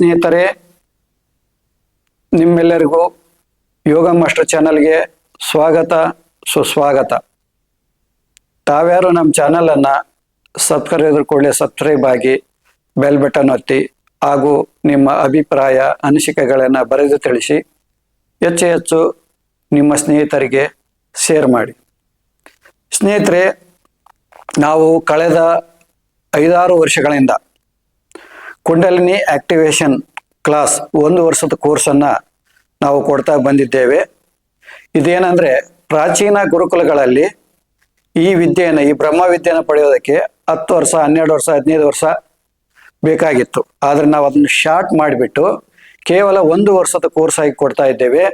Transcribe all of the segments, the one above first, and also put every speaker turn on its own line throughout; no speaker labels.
ಸ್ನೇಹಿತರೆ, ನಿಮ್ಮೆಲ್ಲರಿಗೂ ಯೋಗ ಮಾಸ್ಟರ್ ಚಾನಲ್ಗೆ ಸ್ವಾಗತ, ಸುಸ್ವಾಗತ. ತಾವ್ಯಾರು ನಮ್ಮ ಚಾನಲನ್ನು ಸಬ್ಸ್ಕ್ರೈಬ್ ಕೂಡಲೇ ಸಬ್ಸ್ಕ್ರೈಬ್ ಆಗಿ ಬೆಲ್ ಬಟನ್ ಒತ್ತಿ ಹಾಗೂ ನಿಮ್ಮ ಅಭಿಪ್ರಾಯ, ಅನಿಸಿಕೆಗಳನ್ನು ಬರೆದು ತಿಳಿಸಿ, ಹೆಚ್ಚು ಹೆಚ್ಚು ನಿಮ್ಮ ಸ್ನೇಹಿತರಿಗೆ ಶೇರ್ ಮಾಡಿ. ಸ್ನೇಹಿತರೆ, ನಾವು ಕಳೆದ ಐದಾರು ವರ್ಷಗಳಿಂದ ಕುಂಡಲಿನಿ ಆಕ್ಟಿವೇಶನ್ ಕ್ಲಾಸ್ ಒಂದು ವರ್ಷದ ಕೋರ್ಸನ್ನು ನಾವು ಕೊಡ್ತಾ ಬಂದಿದ್ದೇವೆ. ಇದೇನೆಂದರೆ ಪ್ರಾಚೀನ ಗುರುಕುಲಗಳಲ್ಲಿ ಈ ವಿದ್ಯೆಯನ್ನು, ಈ ಬ್ರಹ್ಮ ವಿದ್ಯೆಯನ್ನು ಪಡೆಯೋದಕ್ಕೆ ಹತ್ತು ವರ್ಷ, ಹನ್ನೆರಡು ವರ್ಷ, ಹದಿನೈದು ವರ್ಷ ಬೇಕಾಗಿತ್ತು. ಆದರೆ ನಾವು ಅದನ್ನು ಶಾರ್ಟ್ ಮಾಡಿಬಿಟ್ಟು ಕೇವಲ ಒಂದು ವರ್ಷದ ಕೋರ್ಸ್ ಆಗಿ ಕೊಡ್ತಾ ಇದ್ದೇವೆ.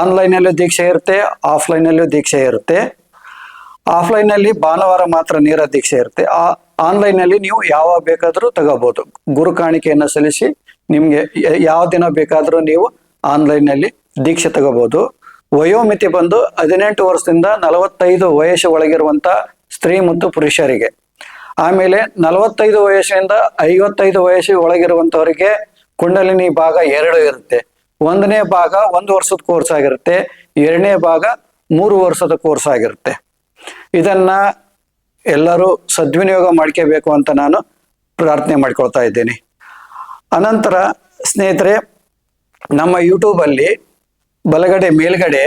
ಆನ್ಲೈನಲ್ಲೂ ದೀಕ್ಷೆ ಇರುತ್ತೆ ಆಫ್ಲೈನಲ್ಲೂ ದೀಕ್ಷೆ ಇರುತ್ತೆ. ಆಫ್ಲೈನಲ್ಲಿ ಭಾನುವಾರ ಮಾತ್ರ ನೇರ ದೀಕ್ಷೆ ಇರುತ್ತೆ. ಆ ಆನ್ಲೈನ್ನಲ್ಲಿ ನೀವು ಯಾವಾಗ ಬೇಕಾದರೂ ತಗೋಬಹುದು ಗುರು ಕಾಣಿಕೆಯನ್ನು ಸಲ್ಲಿಸಿ ನಿಮ್ಗೆ ಯಾವ ದಿನ ಬೇಕಾದರೂ ನೀವು ಆನ್ಲೈನ್ನಲ್ಲಿ ದೀಕ್ಷೆ ತಗೋಬಹುದು ವಯೋಮಿತಿ ಬಂದು ಹದಿನೆಂಟು ವರ್ಷದಿಂದ ನಲವತ್ತೈದು ವಯಸ್ಸು ಒಳಗಿರುವಂತ ಸ್ತ್ರೀ ಮತ್ತು ಪುರುಷರಿಗೆ. ಆಮೇಲೆ ನಲವತ್ತೈದು ವಯಸ್ಸಿನಿಂದ ಐವತ್ತೈದು ವಯಸ್ಸು ಒಳಗಿರುವಂತವರಿಗೆ ಕುಂಡಲಿನಿ ಭಾಗ ಎರಡು ಇರುತ್ತೆ. ಒಂದನೇ ಭಾಗ ಒಂದು ವರ್ಷದ ಕೋರ್ಸ್ ಆಗಿರುತ್ತೆ. ಎರಡನೇ ಭಾಗ ಮೂರು ವರ್ಷದ ಕೋರ್ಸ್ ಆಗಿರುತ್ತೆ. ಇದನ್ನ ಎಲ್ಲರೂ ಸದ್ವಿನಿಯೋಗ ಮಾಡ್ಕೋಬೇಕು ಅಂತ ನಾನು ಪ್ರಾರ್ಥನೆ ಮಾಡ್ಕೊಳ್ತಾ ಇದ್ದೇನೆ. ಅನಂತರ ಸ್ನೇಹಿತರೆ, ನಮ್ಮ ಯೂಟ್ಯೂಬಲ್ಲಿ ಬಲಗಡೆ ಮೇಲ್ಗಡೆ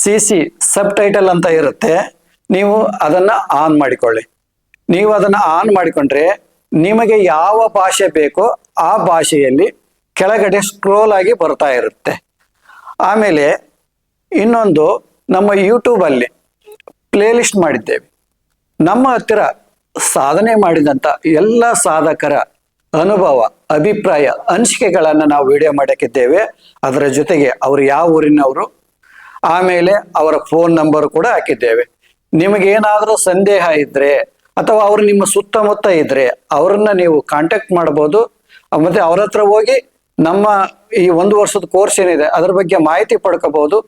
ಸಿ ಸಿ ಸಬ್ ಟೈಟಲ್ ಅಂತ ಇರುತ್ತೆ. ನೀವು ಅದನ್ನು ಆನ್ ಮಾಡಿಕೊಳ್ಳಿ. ನೀವು ಅದನ್ನು ಆನ್ ಮಾಡಿಕೊಂಡ್ರೆ ನಿಮಗೆ ಯಾವ ಭಾಷೆ ಬೇಕೋ ಆ ಭಾಷೆಯಲ್ಲಿ ಕೆಳಗಡೆ ಸ್ಕ್ರೋಲ್ ಆಗಿ ಬರ್ತಾ ಇರುತ್ತೆ. ಆಮೇಲೆ ಇನ್ನೊಂದು ನಮ್ಮ ಯೂಟ್ಯೂಬಲ್ಲಿ ಪ್ಲೇಲಿಸ್ಟ್ ಮಾಡಿದ್ದೇವೆ. ನಮ್ಮ ಹತ್ತಿರ ಸಾಧನೆ ಮಾಡಿದಂಥ ಎಲ್ಲ ಸಾಧಕರ ಅನುಭವ, ಅಭಿಪ್ರಾಯ, ಅನಿಸಿಕೆಗಳನ್ನು ನಾವು ವಿಡಿಯೋ ಮಾಡಕ್ಕಿದ್ದೇವೆ. ಅದರ ಜೊತೆಗೆ ಅವರು ಯಾವ ಊರಿನವರು, ಆಮೇಲೆ ಅವರ ಫೋನ್ ನಂಬರ್ ಕೂಡ ಹಾಕಿದ್ದೇವೆ. ನಿಮಗೇನಾದರೂ ಸಂದೇಹ ಇದ್ದರೆ ಅಥವಾ ಅವರು ನಿಮ್ಮ ಸುತ್ತಮುತ್ತ ಇದ್ದರೆ ಅವರನ್ನ ನೀವು ಕಾಂಟ್ಯಾಕ್ಟ್ ಮಾಡ್ಬೋದು. ಮತ್ತೆ ಅವ್ರ ಹತ್ರ ಹೋಗಿ ನಮ್ಮ ಈ ಒಂದು ವರ್ಷದ ಕೋರ್ಸ್ ಏನಿದೆ, ಅದ್ರ ಬಗ್ಗೆ ಮಾಹಿತಿ ಪಡ್ಕೋಬಹುದು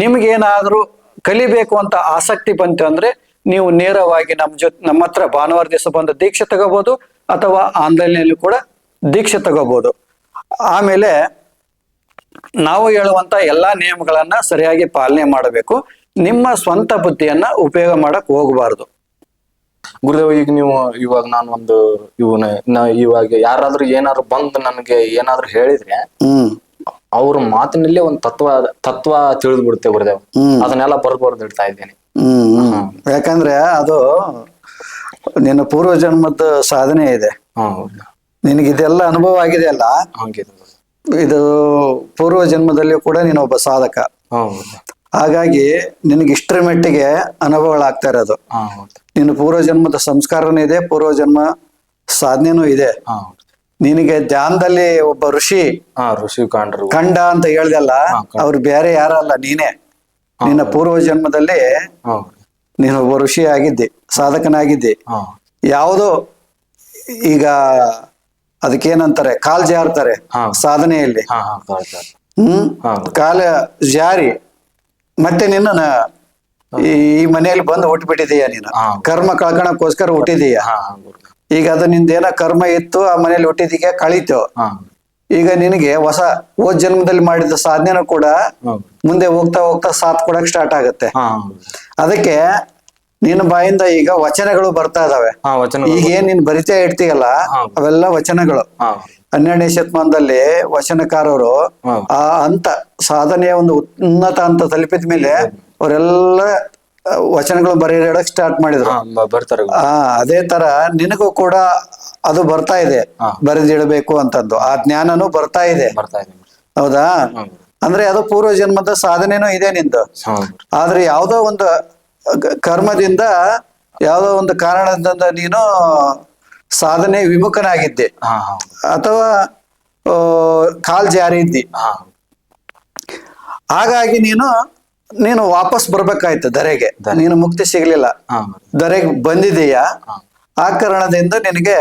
ನಿಮ್ಗೇನಾದ್ರೂ ಕಲಿಬೇಕು ಅಂತ ಆಸಕ್ತಿ ಬಂತು ಅಂದ್ರೆ ನೀವು ನೇರವಾಗಿ ನಮ್ಮ ಜೊತೆ ನಮ್ಮ ಹತ್ರ ಭಾನುವಾರ ದಿವಸ ಬಂದು ದೀಕ್ಷೆ ತಗೋಬಹುದು ಅಥವಾ ಆನ್ಲೈನ್ ಅಲ್ಲಿ ಕೂಡ ದೀಕ್ಷೆ ತಗೋಬಹುದು ಆಮೇಲೆ ನಾವು ಹೇಳುವಂತ ಎಲ್ಲಾ ನಿಯಮಗಳನ್ನ ಸರಿಯಾಗಿ ಪಾಲನೆ ಮಾಡಬೇಕು. ನಿಮ್ಮ ಸ್ವಂತ ಬುದ್ಧಿಯನ್ನ ಉಪಯೋಗ ಮಾಡಕ್ ಹೋಗಬಾರದು.
ಗುರುದೇವ್ ಈಗ ನೀವು ಇವಾಗ ನಾನು ಒಂದು ಇವನ ನಾ- ಇವಾಗ ಯಾರಾದ್ರೂ ಏನಾದ್ರು ಬಂದು ನನಗೆ ಏನಾದ್ರು ಹೇಳಿದ್ರೆ
ಹ್ಮ್.
ಅವ್ರ ಮಾತಿನಲ್ಲೇ ಒಂದು ತತ್ವ ತತ್ವ ತಿಳಿದು ಬಿಡುತ್ತೆ ಗುರುದೇವ್ ಅದನ್ನೆಲ್ಲ ಬರ್ಬಾರ್ದು ಬರ್ದು ಇಡ್ತಾ ಇದ್ದೇನೆ.
ಹ್ಮ್ ಹ್ಮ್. ಯಾಕಂದ್ರೆ ಅದು ನಿನ್ನ ಪೂರ್ವ ಜನ್ಮದ ಸಾಧನೆ ಇದೆ.
ಹಾ
ನಿನಗೆ ಇದೆಲ್ಲ ಅನುಭವ ಆಗಿದೆ ಅಲ್ಲ? ಇದು ಪೂರ್ವ ಜನ್ಮದಲ್ಲಿ ಕೂಡ ನೀನು ಒಬ್ಬ ಸಾಧಕ. ಹಾಗಾಗಿ ನಿನಗೆ ಇಷ್ಟರ ಮಟ್ಟಿಗೆ ಅನುಭವಗಳಾಗ್ತಾ ಇರೋದು. ನಿನ್ನ ಪೂರ್ವ ಜನ್ಮದ ಸಂಸ್ಕಾರನೂ ಇದೆ ಪೂರ್ವ ಜನ್ಮ ಸಾಧನೆನೂ ಇದೆ. ನಿನಗೆ ಧ್ಯಾನದಲ್ಲಿ ಒಬ್ಬ ಋಷಿ
ಹಾ ಋಷಿ ಕಾಂಡ್ರು.
ಕಂಡ ಅಂತ ಹೇಳ್ದಲ್ಲ ಅವ್ರು ಬೇರೆ ಯಾರಲ್ಲ ನೀನೇ. ನಿನ್ನ ಪೂರ್ವ ಜನ್ಮದಲ್ಲಿ
ಹಾ.
ನೀನು ಒಬ್ಬ ಋಷಿ ಆಗಿದ್ದೆ ಸಾಧಕನಾಗಿದ್ದೆ.
ಯಾವುದು
ಯಾವುದೋ ಈಗ ಅದಕ್ಕೇನಂತಾರೆ ಕಾಲ್ ಜಾರ್ತಾರೆ
ಹಾ.
ಸಾಧನೆಯಲ್ಲಿ.
ಹಾ ಹಾ ಕರೆಕ್ಟ್.
ಹ್ಮ್?
ಹಾ.
ಕಾಲ ಜಾರಿ. ಮತ್ತೆ ನಿನ್ನ ಈ ಈ ಮನೆಯಲ್ಲಿ ಬಂದು ಹುಟ್ಟುಬಿಟ್ಟಿದೀಯ ನೀನು.
ಹಾ.
ಕರ್ಮ ಕಳ್ಕೊಳಕ್ಕೋಸ್ಕರ ಹುಟ್ಟಿದೀಯ.
ಹಾ ಹಾ ಗುರುದೇವ್
ಈಗ ಅದು ನಿಂದೇನೋ ಕರ್ಮ ಇತ್ತು ಆ ಮನೇಲಿ ಹುಟ್ಟಿದಿಗೆ ಕಳೀತು. ಈಗ ನಿನಗೆ ಹೊಸ ಹೋದ್ ಜನ್ಮದಲ್ಲಿ ಮಾಡಿದ ಸಾಧನೆನೂ ಕೂಡ ಮುಂದೆ ಹೋಗ್ತಾ ಹೋಗ್ತಾ ಸಾಥ್ ಕೊಡಕ್ ಸ್ಟಾರ್ಟ್ ಆಗುತ್ತೆ. ಅದಕ್ಕೆ ನಿನ್ನ ಬಾಯಿಂದ ಈಗ ವಚನಗಳು ಬರ್ತಾ ಇದಾವೆ. ಈಗ ಏನ್ ನೀನ್ ಬರಿತಾ ಇಡ್ತೀಯಲ್ಲ. ಅವೆಲ್ಲ ವಚನಗಳು. ಹನ್ನೆರಡನೇ ಶತಮಾನದಲ್ಲಿ ವಚನಕಾರರು ಆ ಹಂತ ಸಾಧನೆಯ ಒಂದು ಉನ್ನತ ಅಂತ ತಲುಪಿದ ಮೇಲೆ ಅವರೆಲ್ಲ ವಚನಗಳು ಬರೆಯಡಕ್ ಸ್ಟಾರ್ಟ್ ಮಾಡಿದ್ರು.
ಹಾ ಬರ್ತಾರೆ.
ಆ ಅದೇ ತರ ನಿನಗೂ ಕೂಡ ಅದು ಬರ್ತಾ ಇದೆ. ಬರೆದಿಡಬೇಕು ಅಂತಂದು ಆ ಜ್ಞಾನನೂ ಬರ್ತಾ ಇದೆ.
ಬರ್ತಾ ಇದೆ
ಹೌದಾ? ಅಂದ್ರೆ ಅದು ಪೂರ್ವ ಜನ್ಮದ ಸಾಧನೆನೂ ಇದೆ ನಿಂದು.
ಹಾ
ಆದ್ರೆ ಯಾವುದೋ ಒಂದು ಕ- ಕರ್ಮದಿಂದ ಯಾವುದೋ ಒಂದು ಕಾರಣದಿಂದ ನೀನು ಸಾಧನೆ ವಿಮುಖನಾಗಿದ್ದೆ.
ಹಾ ಹಾ
ಅಥವಾ ಆ, ಕಾಲ್ ಜಾರಿ ಇದ್ದಿ.
ಹಾ
ಹಾಗಾಗಿ ನೀನು ನೀನು ವಾಪಸ್ ಬರ್ಬೇಕಾಯ್ತು
ದರೆಗೆ.
ನೀನು ಮುಕ್ತಿ ಸಿಗ್ಲಿಲ್ಲ.
ದರೆಗೆ
ಧರೆಗೆ ಬಂದಿದೀಯ ಆ ಕಾರಣದಿಂದ ನಿನಗೆ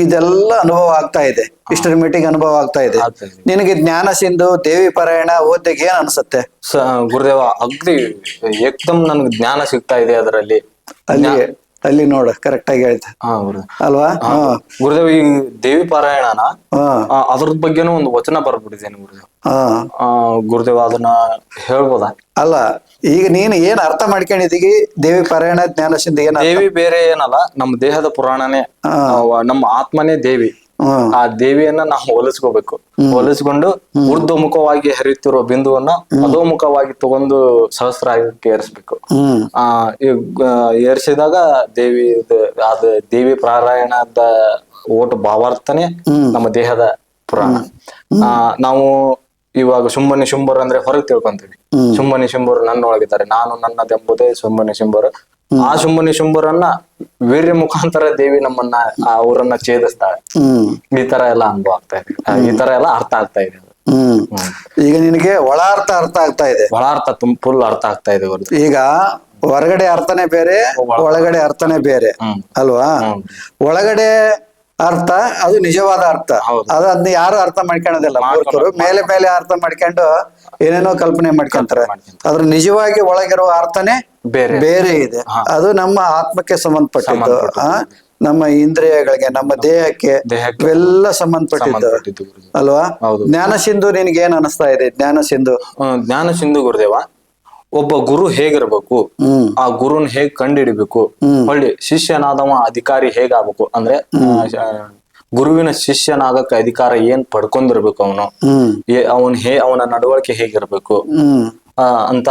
ಇದೆಲ್ಲ ಅನುಭವ ಆಗ್ತಾ ಇದೆ. ಇಷ್ಟರ ಮೀಟಿಂಗ್ ಅನುಭವ ಆಗ್ತಾ ಇದೆ. ನಿನಗೆ ಜ್ಞಾನ ಸಿಂಧು ದೇವಿ ಪಾರಾಯಣ ಓದಿಗೆ ಏನ್ ಅನ್ಸುತ್ತೆ?
ಗುರುದೇವ ಅಗ್ದಿ ಏಕ್ದಮ್ ನನ್ಗೆ ಜ್ಞಾನ ಸಿಗ್ತಾ ಇದೆ ಅದರಲ್ಲಿ.
ಅಲ್ಲಿ ಅಲ್ಲಿ ನೋಡು ಕರೆಕ್ಟ್ ಆಗಿ ಹೇಳ್ತೆ.
ಹಾ ಗುರುದೇವ್.
ಅಲ್ವಾ? ಹಾ
ಗುರುದೇವ್ ಈ ದೇವಿ ಪಾರಾಯಣನ
ಹಾ.
ಆ, ಅದ್ರದ್ ಬಗ್ಗೆನೂ ಒಂದು ವಚನ ಬರ್ಬಿಟ್ಟಿದ್ದೇನೆ ಗುರುದೇವ್. ಆ, ಗುರುದೇವ್ ಅದನ್ನ ಹೇಳ್ಬೋದಾ?
ಅಲ್ಲ ಈಗ ನೀನು ಏನ್ ಅರ್ಥ ಮಾಡ್ಕೊಂಡಿದ್ದೀಗಿ? ದೇವಿ ಪಾರಾಯಣ ಜ್ಞಾನ ಏನ
ದೇವಿ ಬೇರೆ ಏನಲ್ಲ ನಮ್ಮ ದೇಹದ ಪುರಾಣನೇ. ಆ, ನಮ್ಮ ಆತ್ಮನೇ ದೇವಿ.
ಹ್ಮ್
ಆ ದೇವಿಯನ್ನ ನಾವು ಹೋಲಿಸ್ಕೋಬೇಕು. ಹೋಲಿಸ್ಕೊಂಡು ಊರ್ಧ್ವಮುಖವಾಗಿ ಹರಿಯುತ್ತಿರುವ ಬಿಂದುವನ್ನ ಅಧೋಮುಖವಾಗಿ ತಗೊಂಡು ಸಹಸ್ರಾಯಕ್ಕೆ ಏರಿಸ್ಬೇಕು. ಆ ಏರಿಸಿದಾಗ ಏರ್ಸಿದಾಗ ದೇವಿ ಅದ ದೇವಿ ಪಾರಾಯಣದ ಓಟ ಭಾವಾರ್ಥನೆ ನಮ್ಮ ದೇಹದ ಪುರಾಣ. ಆ ನಾವು ಇವಾಗ ಶುಂಭನಿ ಶುಂಬರ್ ಅಂದ್ರೆ ಹೊರಗೆ ತಿಳ್ಕೊಂತೀವಿ. ಶುಂಭನಿ ನನ್ನ ಒಳಗಿದ್ದಾರೆ ನಾನು ನನ್ನದೆಂಬುದೇ ಶುಂಭನಿ ಶುಂಭರು. ಆ ಶುಂಭನಿ ಶುಂಭರನ್ನ ವೀರ್ಯ ಮುಖಾಂತರ ದೇವಿ ನಮ್ಮನ್ನ ಅವರನ್ನ ಛೇದಿಸ್ತಾಳೆ.
ಹ್ಮ್.
ಈ ತರ ಎಲ್ಲ ಅನುಭವ ಆಗ್ತಾ ಇದೆ. ಈ ತರ ಎಲ್ಲ ಅರ್ಥ ಆಗ್ತಾ ಇದೆ.
ಹ್ಮ್. ಈಗ ನಿನಗೆ ಒಳ ಅರ್ಥ ಅರ್ಥ ಆಗ್ತಾ ಇದೆ.
ಒಳ ಅರ್ಥ ತುಂಬ ಫುಲ್ ಅರ್ಥ ಆಗ್ತಾ ಇದೆ
ಈಗ ಹೊರಗಡೆ ಅರ್ಥನೇ ಬೇರೆ ಒಳಗಡೆ. ಅರ್ಥನೇ ಬೇರೆ. ಅಲ್ವಾ? ಒಳಗಡೆ ಅರ್ಥ ಅದು ನಿಜವಾದ ಅರ್ಥ. ಅದು ಅದನ್ನ ಯಾರು ಅರ್ಥ ಮಾಡ್ಕೊಳ್ಳೋದಿಲ್ಲ. ಮೂರ್ಖರು ಮೇಲೆ ಮೇಲೆ ಅರ್ಥ ಮಾಡ್ಕೊಂಡು ಏನೇನೋ ಕಲ್ಪನೆ ಮಾಡ್ಕೊಂತಾರೆ. ಅದ್ರ ನಿಜವಾಗಿ ಒಳಗಿರುವ ಅರ್ಥನೇ
ಬೇರೆ.
ಬೇರೆ ಇದೆ. ಅದು ನಮ್ಮ ಆತ್ಮಕ್ಕೆ ಸಂಬಂಧಪಟ್ಟಿದ್ದು. ಆ ನಮ್ಮ ಇಂದ್ರಿಯಗಳಿಗೆ ನಮ್ಮ ದೇಹಕ್ಕೆ
ಎಲ್ಲ
ಇವೆಲ್ಲ ಸಂಬಂಧಪಟ್ಟಿದ್ದು. ಅಲ್ವಾ. ಜ್ಞಾನ ಸಿಂಧು ನಿನ್ಗೆ ಏನ್ ಅನಿಸ್ತಾ ಇದೆ? ಜ್ಞಾನ ಸಿಂಧು.
ಜ್ಞಾನ ಸಿಂಧು ಗುರುದೇವ. ಒಬ್ಬ ಗುರು ಹೇಗಿರ್ಬೇಕು? ಆ ಗುರುನ್ ಹೇಗ್ ಕಂಡಿಡಿಬೇಕು? ಹೊಳ್ಳಿ ಶಿಷ್ಯನಾದವ ಅಧಿಕಾರಿ ಹೇಗಾಗ್ಬೇಕು? ಅಂದ್ರೆ ಗುರುವಿನ ಶಿಷ್ಯನಾಗಕ್ಕೆ ಅಧಿಕಾರ ಏನ್ ಪಡ್ಕೊಂಡಿರ್ಬೇಕು ಅವನು? ಅವನ್ ಹೇ ಅವನ ನಡವಳಿಕೆ ಹೇಗಿರ್ಬೇಕು? ಅಂತ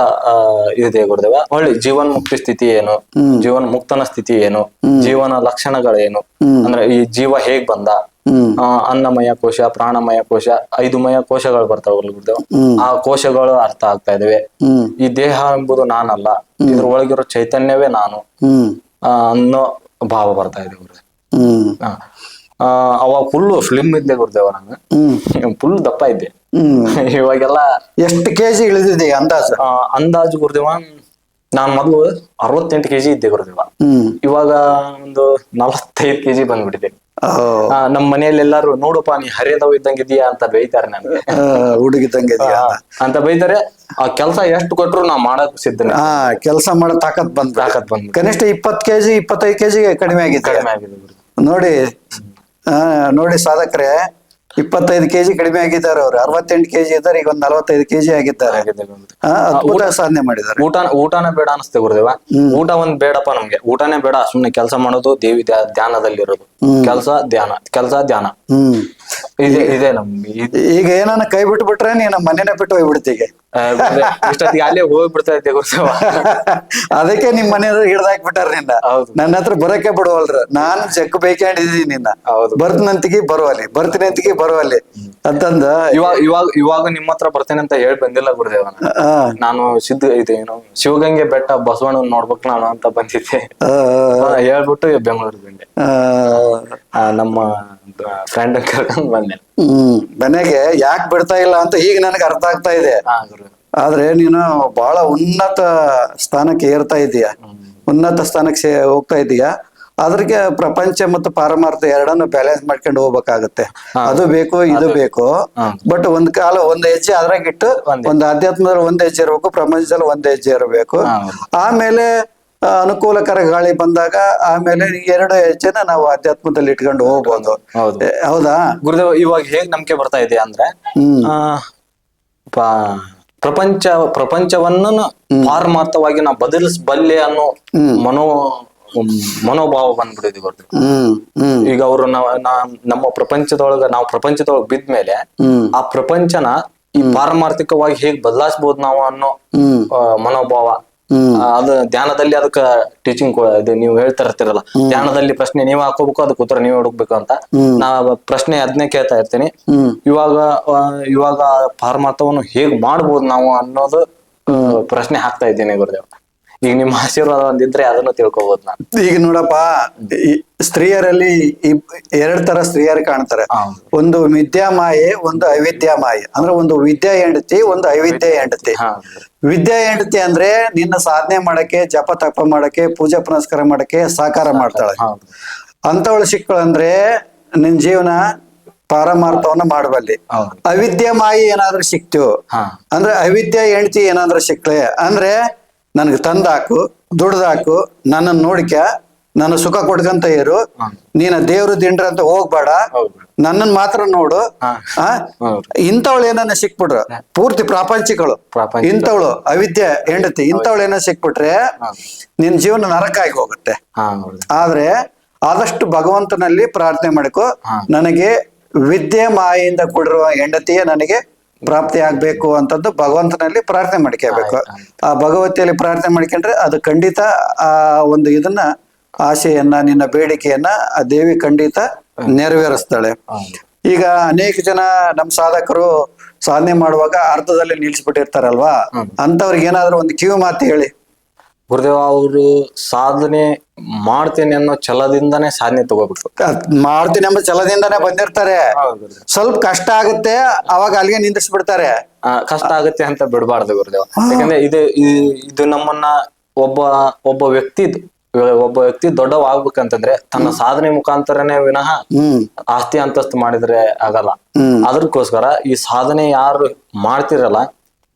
ಇದೆ ಗುರುದೇವ ಹೊಳ್ಳಿ ಜೀವನ್ ಮುಕ್ತಿ ಸ್ಥಿತಿ ಏನು? ಜೀವನ್ ಮುಕ್ತನ ಸ್ಥಿತಿ ಏನು? ಜೀವನ ಲಕ್ಷಣಗಳೇನು? ಅಂದ್ರೆ ಈ ಜೀವ ಹೇಗ್ ಬಂದ? ಅನ್ನಮಯ ಕೋಶ ಪ್ರಾಣಮಯ ಕೋಶ ಐದು ಮಯ ಕೋಶಗಳು ಬರ್ತಾವಲ್ಲ ಗುರುದೇವ ಆ ಕೋಶಗಳು ಅರ್ಥ ಆಗ್ತಾ ಇದಾವೆ. ಈ ದೇಹ ಎಂಬುದು ನಾನಲ್ಲ. ಇದ್ರ ಒಳಗಿರೋ ಚೈತನ್ಯವೇ ನಾನು. ಅನ್ನೋ ಭಾವ ಬರ್ತಾ ಇದೆ ಗುರುದೇವ್ ಅವಾಗ ಫುಲ್ಲು ಸ್ಲಿಮ್ ಇದ್ದೆ ಗುರುದೇವ ನಾನು ಫುಲ್ ದಪ್ಪ ಇದ್ದೆ. ಇವಾಗೆಲ್ಲ
ಎಷ್ಟು ಕೆಜಿ ಇಳಿದಿದೆ ಅಂದಾಜು?
ಅಂದಾಜು ಗುರುದೇವ ನಾನ್ ಮೊದಲು ಅರವತ್ತೆಂಟು ಕೆಜಿ ಇದ್ದೆ ಗುರುದೇವ. ಇವಾಗ ಒಂದು ನಲವತ್ತೈದು ಕೆಜಿ ಬಂದ್ಬಿಟ್ಟಿದೆ. ನಮ್ಮ ಮನೆಯಲ್ಲಿ ಎಲ್ಲಾರು ನೋಡಪ್ಪ ನೀ ಹರಿಯದವ್ ಇದ್ದಂಗೆ ಇದೀಯಾ ಅಂತ ಬೈತಾರೆ ನನ್ಗೆ.
ಹುಡುಗಿ ತಂಗಿ ಅಂತ.
ಬೈತಾರೆ. ಆ ಕೆಲಸ ಎಷ್ಟು ಕೊಟ್ರು ನಾ ಮಾಡಕ್ ಸಿದ್ಧನ.
ಹಾ ಕೆಲಸ ಮಾಡೋ ತಾಕತ್ ಬಂದ್
ತಾಕತ್ ಬಂದ್
ಕನಿಷ್ಠ ಇಪ್ಪತ್ ಕೆಜಿ ಇಪ್ಪತ್ತೈದು ಕೆಜಿ ಕಡಿಮೆ ಆಗಿದೆ
ಕಡಿಮೆ ಆಗಿದೆ
ನೋಡಿ. ಆ ನೋಡಿ ಸಾಧಕರೇ ಇಪ್ಪತ್ತೈದು ಕೆಜಿ ಕಡಿಮೆ ಆಗಿದ್ದಾರೆ ಅವರು. ಅರವತ್ತೆಂಟು ಕೆಜಿ ಇದ್ದಾರೆ ಈಗ ಒಂದ್ ನಲವತ್ತೈದು ಕೆಜಿ ಆಗಿದ್ದಾರೆ. ಊಟ ಅದ್ಭುತ ಸಾಧನೆ ಮಾಡಿದ್ದಾರೆ.
ಊಟ ಊಟನೇ ಬೇಡ ಅನಿಸ್ತೆ ಗುರುದೇವ. ಊಟ ಒಂದ್ ಬೇಡಪ್ಪ ನಮ್ಗೆ. ಊಟನೇ ಬೇಡ ಸುಮ್ನೆ ಕೆಲಸ ಮಾಡೋದು ದೇವಿ ಧ್ಯ- ಧ್ಯಾನದಲ್ಲಿರೋದು ಕೆಲಸ ಧ್ಯಾನ ಕೆಲಸ ಧ್ಯಾನ.
ಹ್ಮ್.
ಇದೆ ಇದೆ
ಈಗ ಏನನ್ನ ಕೈ ಬಿಟ್ಟು ಬಿಟ್ರೆ ನೀನು ಮನೆನೇ ಬಿಟ್ಟು ಹೋಗ್ಬಿಡ್ತೀಗೆ
ಆ, ಗುರುದೇವ, ಇಷ್ಟೊತ್ತಿಗೆ ಅಲ್ಲೇ ಹೋಗ್ಬಿಡ್ತಾ ಇದ್ದೆ ಗುರುಸವ
ಅದಕ್ಕೆ ನಿಮ್ ಮನೆ ಹಿಡ್ದಾಕ್ಬಿಟ್ಟಾರ ನಿನ್ನ.
ಹೌದು.
ನನ್ನ ಹತ್ರ ಬರಕ್ಕೆ ಬಿಡುವಲ್ರ. ನಾನು ಜಗ್ ಬೇಕೊಂಡಿದೀನಿ ನಿನ್ನ.
ಹೌದು.
ಬರ್ತೀನಂತಿಗೆ ಬರುವಲ್ಲಿ ಬರ್ತೀನಿ ಅಂತಿಗೆ ಬರುವಲ್ಲಿ ಅಂತಂದ
ಇವಾಗ ಇವಾಗ ಇವಾಗ ನಿಮ್ಮ ಹತ್ರ ಬರ್ತೇನೆ ಅಂತ ಹೇಳಿ ಬಂದಿಲ್ಲ ಗುರುದೇವ ನಾನು.
ಆ,
ನಾನು ಸಿದ್ಧ ಇದು ಏನು ಶಿವಗಂಗೆ ಬೆಟ್ಟ ಬಸವಣ್ಣ ನೋಡ್ಬೇಕು ನಾನು ಅಂತ ಬಂದಿದ್ದೆ.
ಆ,
ಆ, ಹೇಳ್ಬಿಟ್ಟು ಬೆಂಗಳೂರಿಗೆ ಬಂದೆ.
ಆ,
ಆ, ನಮ್ಮ ಫ್ರೆಂಡ್ ಕರ್ಕೊಂಡ್ ಬಂದೆ.
ಹ್ಮ್ ಮನೆಗೆ ಯಾಕೆ ಬಿಡ್ತಾ ಇಲ್ಲ ಅಂತ ಈಗ ನನಗೆ ಅರ್ಥ ಆಗ್ತಾ ಇದೆ.
ಹಾ ಗುರು.
ಆದ್ರೆ ನೀನು ಬಹಳ ಉನ್ನತ ಸ್ಥಾನಕ್ಕೆ ಏರ್ತಾ ಇದೀಯ? ಉನ್ನತ ಸ್ಥಾನಕ್ಕೆ ಸೇ ಹೋಗ್ತಾ ಇದೀಯ? ಅದ್ರಿಗೆ ಪ್ರಪಂಚ ಮತ್ತು ಪಾರಮಾರ್ಥ ಎರಡನ್ನು ಬ್ಯಾಲೆನ್ಸ್ ಮಾಡ್ಕೊಂಡು ಹೋಗ್ಬೇಕಾಗತ್ತೆ. ಅದು ಬೇಕು ಇದು ಬೇಕು. ಬಟ್ ಒಂದ್ ಕಾಲ ಒಂದ್ ಹೆಜ್ಜೆ ಅದ್ರಾಗಿಟ್ಟು ಒಂದ್ ಆಧ್ಯಾತ್ಮದಲ್ಲಿ ಒಂದ್ ಹೆಜ್ಜೆ ಇರ್ಬೇಕು ಪ್ರಪಂಚದಲ್ಲಿ ಒಂದ್ ಹೆಜ್ಜೆ ಇರಬೇಕು. ಆಮೇಲೆ ಅನುಕೂಲಕರ ಗಾಳಿ ಬಂದಾಗ ಆಮೇಲೆ ಎರಡು ಹೆಜ್ಜೆನ ನಾವು ಅಧ್ಯಾತ್ಮದಲ್ಲಿ ಇಟ್ಕೊಂಡು ಹೋಗ್ಬೋದು.
ಹೌದು ಗುರುದೇವ್ ಇವಾಗ ಹೇಗ್ ನಂಬಿಕೆ ಬರ್ತಾ ಇದೆ ಅಂದ್ರೆ ಪ್ರಪಂಚ ಪ್ರಪಂಚವನ್ನು ಪಾರಮಾರ್ಥವಾಗಿ ನಾವು ಬದಲಿಸಬಲ್ಲೆ ಅನ್ನೋ ಮನೋ ಮನೋಭಾವ ಬಂದ್ಬಿಟ್ಟಿದೆ ಗುರುದೇವ್. ಈಗ ಅವರು ನಮ್ಮ ಪ್ರಪಂಚದೊಳಗ ನಾವು ಪ್ರಪಂಚದೊಳಗ ಬಿದ್ಮೇಲೆ ಆ ಪ್ರಪಂಚನ ಈ ಪಾರಮಾರ್ಥಿಕವಾಗಿ ಹೇಗ್ ಬದಲಾಯಿಸಬಹುದು ನಾವು ಅನ್ನೋ ಮನೋಭಾವ ಅದು ಧ್ಯಾನದಲ್ಲಿ ಅದಕ್ಕ ಟೀಚಿಂಗ್ ಇದು ನೀವು ಹೇಳ್ತಾ ಇರ್ತೀರಲ್ಲ ಧ್ಯಾನದಲ್ಲಿ ಪ್ರಶ್ನೆ ನೀವ್ ಹಾಕೋಬೇಕು ಅದಕ್ಕೆ ಉತ್ತರ ನೀವ್ ಹುಡುಕ್ಬೇಕು ಅಂತ. ನಾ ಪ್ರಶ್ನೆ ಅದನ್ನೇ ಕೇಳ್ತಾ ಇರ್ತೀನಿ. ಇವಾಗ ಇವಾಗ ಪಾರಮಾರ್ಥವನ್ನು ಹೇಗ್ ಮಾಡ್ಬೋದು ನಾವು ಅನ್ನೋದು ಪ್ರಶ್ನೆ ಹಾಕ್ತಾ ಇದ್ದೀನಿ ಗುರುದೇವ್. ಈಗ ನಿಮ್ಮ ಆಶೀರ್ವಾದ ಒಂದಿದ್ರೆ ಅದನ್ನು ತಿಳ್ಕೊಬಹುದು ನಾನು.
ಈಗ ನೋಡಪ್ಪ ಈ ಸ್ತ್ರೀಯರಲ್ಲಿ ಇಬ್- ಎರಡ್ ತರ ಸ್ತ್ರೀಯರು ಕಾಣ್ತಾರೆ. ಒಂದು ವಿದ್ಯಾಮಾಯೆ ಒಂದು ಅವಿದ್ಯಾಮಾಯೆ ಅಂದ್ರೆ ಒಂದು ವಿದ್ಯಾ ಹೆಂಡತಿ ಒಂದು ಅವಿದ್ಯಾ ಹೆಂಡತಿ. ವಿದ್ಯಾ ಹೆಂಡತಿ ಅಂದ್ರೆ ನಿನ್ನ ಸಾಧನೆ ಮಾಡಕ್ಕೆ ಜಪ ತಪ ಮಾಡಕ್ಕೆ ಪೂಜಾ ಪುನಸ್ಕಾರ ಮಾಡಕ್ಕೆ ಸಹಕಾರ ಮಾಡ್ತಾಳೆ.
ಅಂತವಳ
ಅಂತವಳು ಸಿಕ್ಕಳು ಅಂದ್ರೆ ನಿನ್ ಜೀವನ ಪಾರಮಾರ್ಥವನ್ನ ಮಾಡಬಲ್ಲಿ
ಅವಿದ್ಯಾ
ಮಾಯಿ ಏನಾದ್ರೂ ಸಿಕ್ತು. ಅಂದ್ರೆ ಅವಿದ್ಯಾ ಹೆಂಡತಿ ಏನಾದ್ರೂ ಸಿಕ್ಲೆ. ಅಂದ್ರೆ ನನಗೆ ತಂದಾಕು ದುಡ್ದಾಕು ನನ್ನನ್ನು ನೋಡಿಕ ನನ್ನ ಸುಖ ಕೊಡ್ಕಂತ ಇರು. ನೀನ ದೇವ್ರ ದಿಂಡ್ರ ಅಂತ ಹೋಗ್ಬೇಡ. ನನ್ನನ್ ಮಾತ್ರ ನೋಡು. ಆ? ಇಂಥವಳು ಏನನ್ನ ಸಿಕ್ಬಿಟ್ರು? ಪೂರ್ತಿ ಪ್ರಾಪಂಚಿಕಳು.
ಪ್ರಾಪಂಚಿಕ.
ಇಂಥವಳು ಅವಿದ್ಯೆ ಹೆಂಡತಿ ಇಂಥವಳು ಏನ ಸಿಕ್ಬಿಟ್ರೆ ನಿನ್ ಜೀವನ ನರಕ ಆಗಿ ಹೋಗುತ್ತೆ ಆದ್ರೆ ಆದಷ್ಟು ಭಗವಂತನಲ್ಲಿ ಪ್ರಾರ್ಥನೆ ಮಾಡಿಕೊ ನನಗೆ ವಿದ್ಯೆ ಮಾಯಿಂದ ಕೂಡಿರುವ ಹೆಂಡತಿಯೇ ನನಗೆ ಪ್ರಾಪ್ತಿ ಆಗ್ಬೇಕು ಅಂತದ್ದು ಭಗವಂತನಲ್ಲಿ ಪ್ರಾರ್ಥನೆ ಮಾಡ್ಕೋಬೇಕು ಆ ಭಗವತಿಯಲ್ಲಿ ಪ್ರಾರ್ಥನೆ ಮಾಡ್ಕೊಂಡ್ರೆ ಅದು ಖಂಡಿತ ಆ ಒಂದು ಇದನ್ನ ಆಶೆಯನ್ನ ನಿನ್ನ ಬೇಡಿಕೆಯನ್ನ ಆ ದೇವಿ ಖಂಡಿತ ನೆರವೇರಿಸ್ತಾಳೆ. ಈಗ ಅನೇಕ ಜನ ನಮ್ಮ ಸಾಧಕರು ಸಾಧನೆ ಮಾಡುವಾಗ ಅರ್ಧದಲ್ಲಿ ನಿಲ್ಸ್ಬಿಟ್ಟಿರ್ತಾರಲ್ವಾ? ಅಂತವ್ರಿಗೆ ಏನಾದ್ರು ಒಂದು ಕಿವಿ ಮಾತು ಹೇಳಿ.
ಗುರುದೇವ ಅವರು ಸಾಧನೆ ಮಾಡ್ತೇನೆ ಅನ್ನೋ ಛಲದಿಂದಾನೇ ಸಾಧನೆ ತಗೋಬೇಕು.
ಮಾಡ್ತೀನಿ ಎಂಬ ಛಲದಿಂದಾನೇ ಬಂದಿರ್ತಾರೆ. ಸ್ವಲ್ಪ ಕಷ್ಟ ಆಗುತ್ತೆ ಅವಾಗ ಅಲ್ಲಿಗೆ ನಿಂದಿಸ್ಬಿಡ್ತಾರೆ
ಕಷ್ಟ ಆಗುತ್ತೆ ಅಂತ ಬಿಡಬಾರ್ದು ಗುರುದೇವ. ಯಾಕಂದ್ರೆ ಇದು ಈ- ಇದು ನಮ್ಮನ್ನ ಒಬ್ಬ ಒಬ್ಬ ವ್ಯಕ್ತಿ ಒಬ್ಬ ವ್ಯಕ್ತಿ ದೊಡ್ಡವಾಗ್ಬೇಕಂತಂದ್ರೆ ತನ್ನ ಸಾಧನೆ ಮುಖಾಂತರನೇ ವಿನಃ ಆಸ್ತಿ ಅಂತಸ್ತು ಮಾಡಿದ್ರೆ ಆಗಲ್ಲ. ಅದಕ್ಕೋಸ್ಕರ ಈ ಸಾಧನೆ ಯಾರು ಮಾಡ್ತಿರಲ್ಲ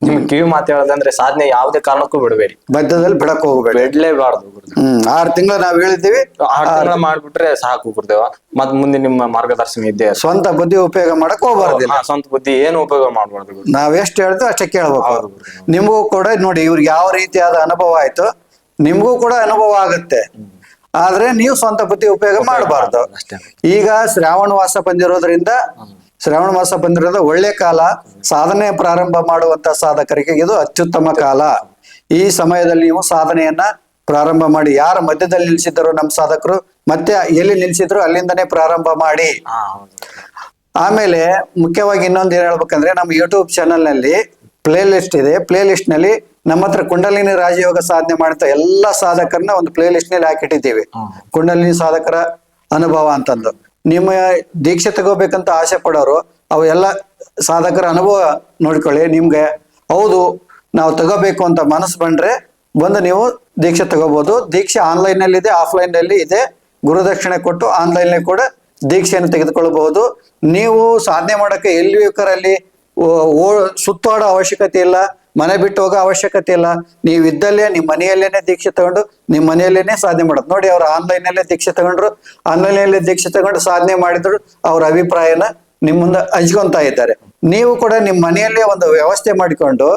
ನಿಮ್ಗೆ ಕಿವಿ ಮಾತು ಹೇಳದಂದ್ರೆ ಸಾಧನೆ ಯಾವ್ದೇ ಕಾರಣಕ್ಕೂ ಬಿಡಬೇಡಿ.
ಮಧ್ಯದಲ್ಲಿ ಬಿಡಕ್ ಹೋಗ್ಬೇಡಿ.
ಬಿಡ್ಲೇಬಾರ್ದು ಗುರುದೇವ
ಹ್ಮ್ ಆರು ತಿಂಗಳು ನಾವ್ ಹೇಳಿದ್ದೀವಿ.
ಆರು ತಿಂಗಳ ಮಾಡ್ಬಿಟ್ರೆ ಸಾಕು ಗುರುದೇವ. ಮತ್ ಮುಂದೆ ನಿಮ್ಮ ಮಾರ್ಗದರ್ಶನ ಇದ್ದೇ ಇರುತ್ತೆ.
ಸ್ವಂತ ಬುದ್ಧಿ ಉಪಯೋಗ ಮಾಡಕ್ ಹೋಗ್ಬಾರ್ದಿಲ್ಲ.
ಹಾ, ಸ್ವಂತ ಬುದ್ಧಿ ಏನು ಉಪಯೋಗ ಮಾಡ್ಬಾರ್ದು ಗುರು
ನಾವ್ ಎಷ್ಟು ಹೇಳ್ತೀವಿ ಅಷ್ಟೇ ಕೇಳ್ಬೇಕು. ನಿಮಗೂ ಕೂಡ ನೋಡಿ ಇವ್ರಿಗೆ ಯಾವ ರೀತಿಯಾದ ಅನುಭವ ಆಯ್ತು ನಿಮ್ಗೂ ಕೂಡ ಅನುಭವ ಆಗುತ್ತೆ. ಆದ್ರೆ ನೀವು ಸ್ವಂತ ಬುದ್ಧಿ ಉಪಯೋಗ ಮಾಡಬಾರ್ದು.
ಅಷ್ಟೇ.
ಈಗ ಶ್ರಾವಣ ವಾಸ ಬಂದಿರೋದ್ರಿಂದ ಶ್ರಾವಣ ಮಾಸ ಬಂದಿರೋದು ಒಳ್ಳೆ ಕಾಲ ಸಾಧನೆ ಪ್ರಾರಂಭ ಮಾಡುವಂತ ಸಾಧಕರಿಗೆ ಇದು ಅತ್ಯುತ್ತಮ ಕಾಲ. ಈ ಸಮಯದಲ್ಲಿ ನೀವು ಸಾಧನೆಯನ್ನ ಪ್ರಾರಂಭ ಮಾಡಿ ಯಾರ ಮಧ್ಯದಲ್ಲಿ ನಿಲ್ಸಿದ್ರು ನಮ್ಮ ಸಾಧಕರು ಮತ್ತೆ ಎಲ್ಲಿ ನಿಲ್ಸಿದ್ರು ಅಲ್ಲಿಂದನೇ ಪ್ರಾರಂಭ ಮಾಡಿ. ಆಮೇಲೆ ಮುಖ್ಯವಾಗಿ ಇನ್ನೊಂದು ಏನ್ ಹೇಳ್ಬೇಕಂದ್ರೆ ನಮ್ಮ ಯೂಟ್ಯೂಬ್ ಚಾನಲ್ನಲ್ಲಿ ಪ್ಲೇ ಲಿಸ್ಟ್ ಇದೆ. ಪ್ಲೇ ಲಿಸ್ಟ್ನಲ್ಲಿ ನಮ್ಮ ಹತ್ರ ಕುಂಡಲಿನಿ ರಾಜಯೋಗ ಸಾಧನೆ ಮಾಡಿದ ಎಲ್ಲಾ ಸಾಧಕರನ್ನ ಒಂದು ಪ್ಲೇ ಲಿಸ್ಟ್ನಲ್ಲಿ ಹಾಕಿಟ್ಟಿದ್ದೀವಿ. ಕುಂಡಲಿನಿ ಸಾಧಕರ ಅನುಭವ ಅಂತಂದು. ನಿಮ್ಮ ದೀಕ್ಷೆ ತಗೋಬೇಕಂತ ಆಸೆ ಪಡೋರು ಅವೆಲ್ಲ ಸಾಧಕರ ಅನುಭವ ನೋಡ್ಕೊಳ್ಳಿ, ನಿಮ್ಗೆ ಹೌದು, ನಾವು ತಗೋಬೇಕು ಅಂತ ಮನಸ್ಸು ಬಂದ್ರೆ ಬಂದು ನೀವು ದೀಕ್ಷೆ ತಗೋಬಹುದು ದೀಕ್ಷೆ ಆನ್ಲೈನ್ನಲ್ಲಿ ಇದೆ. ಆಫ್ಲೈನ್ನಲ್ಲಿ ಇದೆ ಗುರುದಕ್ಷಿಣೆ ಕೊಟ್ಟು ಆನ್ಲೈನ್ನಲ್ಲಿ ಕೂಡ ದೀಕ್ಷೆಯನ್ನು ತೆಗೆದುಕೊಳ್ಳಬಹುದು. ನೀವು ಸಾಧನೆ ಮಾಡಕ್ಕೆ ಎಲ್ಲಿ ಬೇಕಾರಲ್ಲಿ ಸುತ್ತಾಡೋ ಅವಶ್ಯಕತೆ ಇಲ್ಲ. ಮನೆ ಬಿಟ್ಟು ಹೋಗೋ ಅವಶ್ಯಕತೆ ಇಲ್ಲ. ನೀವು ಇದ್ದಲ್ಲೇ ನಿಮ್ಮ ಮನೆಯಲ್ಲೇನೆ ದೀಕ್ಷೆ ತಗೊಂಡು ನಿಮ್ಮ ಮನೆಯಲ್ಲೇನೆ ಸಾಧನೆ ಮಾಡೋದು. ನೋಡಿ ಅವ್ರು ಆನ್ಲೈನ್ ಅಲ್ಲೇ ದೀಕ್ಷೆ ತಗೊಂಡ್ರು ಆನ್ಲೈನ್ ಅಲ್ಲೇ ದೀಕ್ಷೆ ತಗೊಂಡು ಸಾಧನೆ ಮಾಡಿದ್ರು ಅವ್ರ ಅಭಿಪ್ರಾಯನ ನಿಮ್ಮ ಮುಂದೆ ಹಂಚ್ಕೊಂತಾ ಇದ್ದಾರೆ. ನೀವು ಕೂಡ ನಿಮ್ಮ ಮನೆಯಲ್ಲೇ ಒಂದು ವ್ಯವಸ್ಥೆ ಮಾಡಿಕೊಂಡು,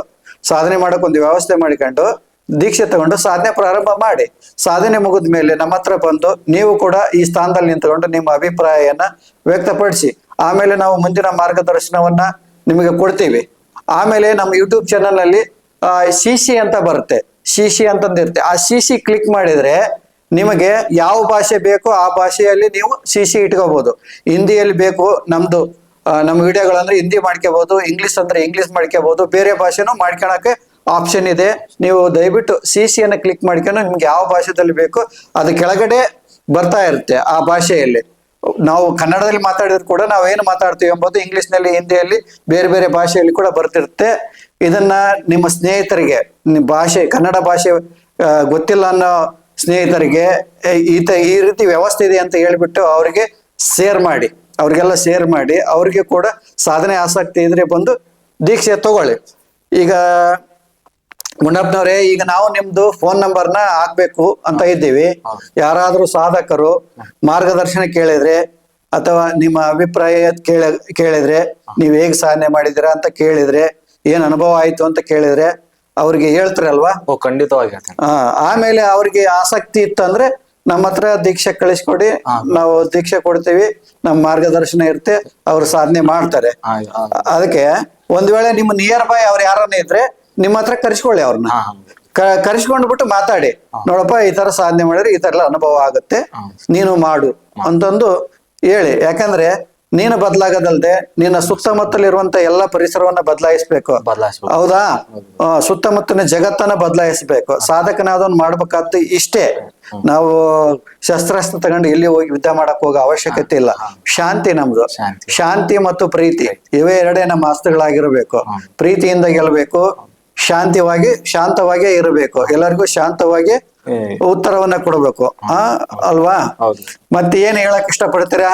ಸಾಧನೆ ಮಾಡಕ್ ಒಂದು ವ್ಯವಸ್ಥೆ ಮಾಡಿಕೊಂಡು ದೀಕ್ಷೆ ತಗೊಂಡು ಸಾಧನೆ ಪ್ರಾರಂಭ ಮಾಡಿ. ಸಾಧನೆ ಮುಗಿದ ಮೇಲೆ ನಮ್ಮ ಹತ್ರ ಬಂದು ನೀವು ಕೂಡ ಈ ಸ್ಥಾನದಲ್ಲಿ ನಿಂತುಕೊಂಡು ನಿಮ್ಮ ಅಭಿಪ್ರಾಯನ ವ್ಯಕ್ತಪಡಿಸಿ. ಆಮೇಲೆ ನಾವು ಮುಂದಿನ ಮಾರ್ಗದರ್ಶನವನ್ನ ನಿಮಗೆ ಕೊಡ್ತೀವಿ. ಆಮೇಲೆ ನಮ್ಮ ಯೂಟ್ಯೂಬ್ ಚಾನಲ್ನಲ್ಲಿ ಸಿ ಸಿ ಅಂತ ಬರುತ್ತೆ. ಸಿ ಸಿ ಅಂತಂದಿರುತ್ತೆ ಆ ಸಿ ಸಿ ಕ್ಲಿಕ್ ಮಾಡಿದ್ರೆ ನಿಮಗೆ ಯಾವ ಭಾಷೆ ಬೇಕೋ ಆ ಭಾಷೆಯಲ್ಲಿ ನೀವು ಸಿ ಸಿ ಇಟ್ಕೋಬಹುದು ಹಿಂದಿಯಲ್ಲಿ ಬೇಕು, ನಮ್ದು ನಮ್ಮ ವಿಡಿಯೋಗಳಂದ್ರೆ ಹಿಂದಿ ಮಾಡ್ಕೋಬಹುದು ಇಂಗ್ಲಿಷ್ ಅಂದ್ರೆ ಇಂಗ್ಲಿಷ್ ಮಾಡ್ಕೋಬಹುದು ಬೇರೆ ಭಾಷೆನೂ ಮಾಡ್ಕೊಳಕ್ಕೆ ಆಪ್ಷನ್ ಇದೆ. ನೀವು ದಯವಿಟ್ಟು ಸಿ ಸಿ ಅನ್ನ ಕ್ಲಿಕ್ ಮಾಡ್ಕೊಂಡು ನಿಮ್ಗೆ ಯಾವ ಭಾಷೆದಲ್ಲಿ ಬೇಕು ಅದು ಕೆಳಗಡೆ ಬರ್ತಾ ಇರುತ್ತೆ ಆ ಭಾಷೆಯಲ್ಲಿ. ನಾವು ಕನ್ನಡದಲ್ಲಿ ಮಾತಾಡಿದ್ರು ಕೂಡ ನಾವು ಏನು ಮಾತಾಡ್ತೀವಿ ಎಂಬುದು ಇಂಗ್ಲಿಷ್ನಲ್ಲಿ, ಹಿಂದಿಯಲ್ಲಿ, ಬೇರೆ ಬೇರೆ ಭಾಷೆಯಲ್ಲಿ ಕೂಡ ಬರ್ತಿರುತ್ತೆ. ಇದನ್ನ ನಿಮ್ಮ ಸ್ನೇಹಿತರಿಗೆ ಭಾಷೆ, ಕನ್ನಡ ಭಾಷೆ ಗೊತ್ತಿಲ್ಲ ಅನ್ನೋ ಸ್ನೇಹಿತರಿಗೆ ಈತ ಈ ರೀತಿ ವ್ಯವಸ್ಥೆ ಇದೆ ಅಂತ ಹೇಳ್ಬಿಟ್ಟು ಅವರಿಗೆ ಶೇರ್ ಮಾಡಿ. ಅವ್ರಿಗೆಲ್ಲ ಶೇರ್ ಮಾಡಿ. ಅವ್ರಿಗೆ ಕೂಡ ಸಾಧನೆ ಆಸಕ್ತಿ ಇದ್ರೆ ಬಂದು ದೀಕ್ಷೆ ತಗೊಳ್ಳಿ. ಈಗ ಮುನ್ನಪ್ಪನವ್ರೆ ಈಗ ನಾವು ನಿಮ್ದು ಫೋನ್ ನಂಬರ್ನ ಹಾಕ್ಬೇಕು ಅಂತ ಇದ್ದೀವಿ. ಯಾರಾದ್ರೂ ಸಾಧಕರು ಮಾರ್ಗದರ್ಶನ ಕೇಳಿದ್ರೆ ಅಥವಾ ನಿಮ್ಮ ಅಭಿಪ್ರಾಯ ಕೇಳ ಕೇಳಿದ್ರೆ ನೀವ್ ಹೇಗ್ ಸಾಧನೆ ಮಾಡಿದಿರಾ ಅಂತ ಕೇಳಿದ್ರೆ ಏನ್ ಅನುಭವ ಆಯ್ತು ಅಂತ ಕೇಳಿದ್ರೆ ಅವ್ರಿಗೆ ಹೇಳ್ತಾರಲ್ವಾ?
ಓ ಖಂಡಿತವಾಗಿ ಹೇಳ್ತೇನೆ.
ಆ, ಆಮೇಲೆ ಅವ್ರಿಗೆ ಆಸಕ್ತಿ ಇತ್ತಂದ್ರೆ ನಮ್ಮ ಹತ್ರ ದೀಕ್ಷೆ ಕಳಿಸ್ಕೊಡಿ. ನಾವು ದೀಕ್ಷೆ ಕೊಡ್ತೀವಿ ನಮ್ಮ ಮಾರ್ಗದರ್ಶನ ಇರುತ್ತೆ ಅವ್ರು ಸಾಧನೆ ಮಾಡ್ತಾರೆ.
ಹಾ, ಹಾ.
ಅದಕ್ಕೆ ಒಂದ್ ವೇಳೆ ನಿಮ್ಮ ನಿಯರ್ ಬೈ ಅವ್ರು ಯಾರನ್ನ ಇದ್ರೆ ನಿಮ್ಮ ಹತ್ರ ಕರ್ಸ್ಕೊಳ್ಳಿ ಅವ್ರನ್ನ. ಕರೆಸ್ಕೊಂಡು ಬಿಟ್ಟು ಮಾತಾಡಿ. ನೋಡಪ್ಪ ಈ ತರ ಸಾಧನೆ ಮಾಡಿದ್ರೆ ಈ ತರ ಎಲ್ಲ ಅನುಭವ ಆಗುತ್ತೆ. ನೀನು ಮಾಡು ಅಂತಂದು ಹೇಳಿ. ಯಾಕಂದ್ರೆ ನೀನು ಬದಲಾಗದಲ್ದೆ ನಿನ್ನ ಸುತ್ತಮುತ್ತಲಿರುವಂತ ಎಲ್ಲ ಪರಿಸರವನ್ನ ಬದಲಾಯಿಸ್ಬೇಕು. ಹೌದಾ? ಸುತ್ತಮುತ್ತಲಿನ ಜಗತ್ತನ್ನ ಬದಲಾಯಿಸಬೇಕು. ಸಾಧಕನಾದವನ್ ಮಾಡ್ಬೇಕಾದ ಇಷ್ಟೇ. ನಾವು ಶಸ್ತ್ರಾಸ್ತ್ರ ತಗೊಂಡು ಇಲ್ಲಿ ಹೋಗಿ ಯುದ್ಧ ಮಾಡಕ್ ಹೋಗೋ ಅವಶ್ಯಕತೆ ಇಲ್ಲ. ಶಾಂತಿ ನಮ್ದು.
ಶಾಂತಿ.
ಶಾಂತಿ ಮತ್ತು ಪ್ರೀತಿ. ಇವೇ ಎರಡೇ ನಮ್ಮ ಅಸ್ತ್ರಗಳಾಗಿರ್ಬೇಕು ಪ್ರೀತಿಯಿಂದ ಗೆಲ್ಲಬೇಕು ಶಾಂತಿವಾಗಿ ಶಾಂತವಾಗೇ ಇರಬೇಕು. ಎಲ್ಲರಿಗೂ ಶಾಂತವಾಗಿ ಉತ್ತರವನ್ನ ಕೊಡಬೇಕು. ಆ ಅಲ್ವಾ?
ಹೌದು.
ಮತ್ತೆ ಏನ್ ಹೇಳಕ್ ಇಷ್ಟ ಪಡ್ತೀರಾ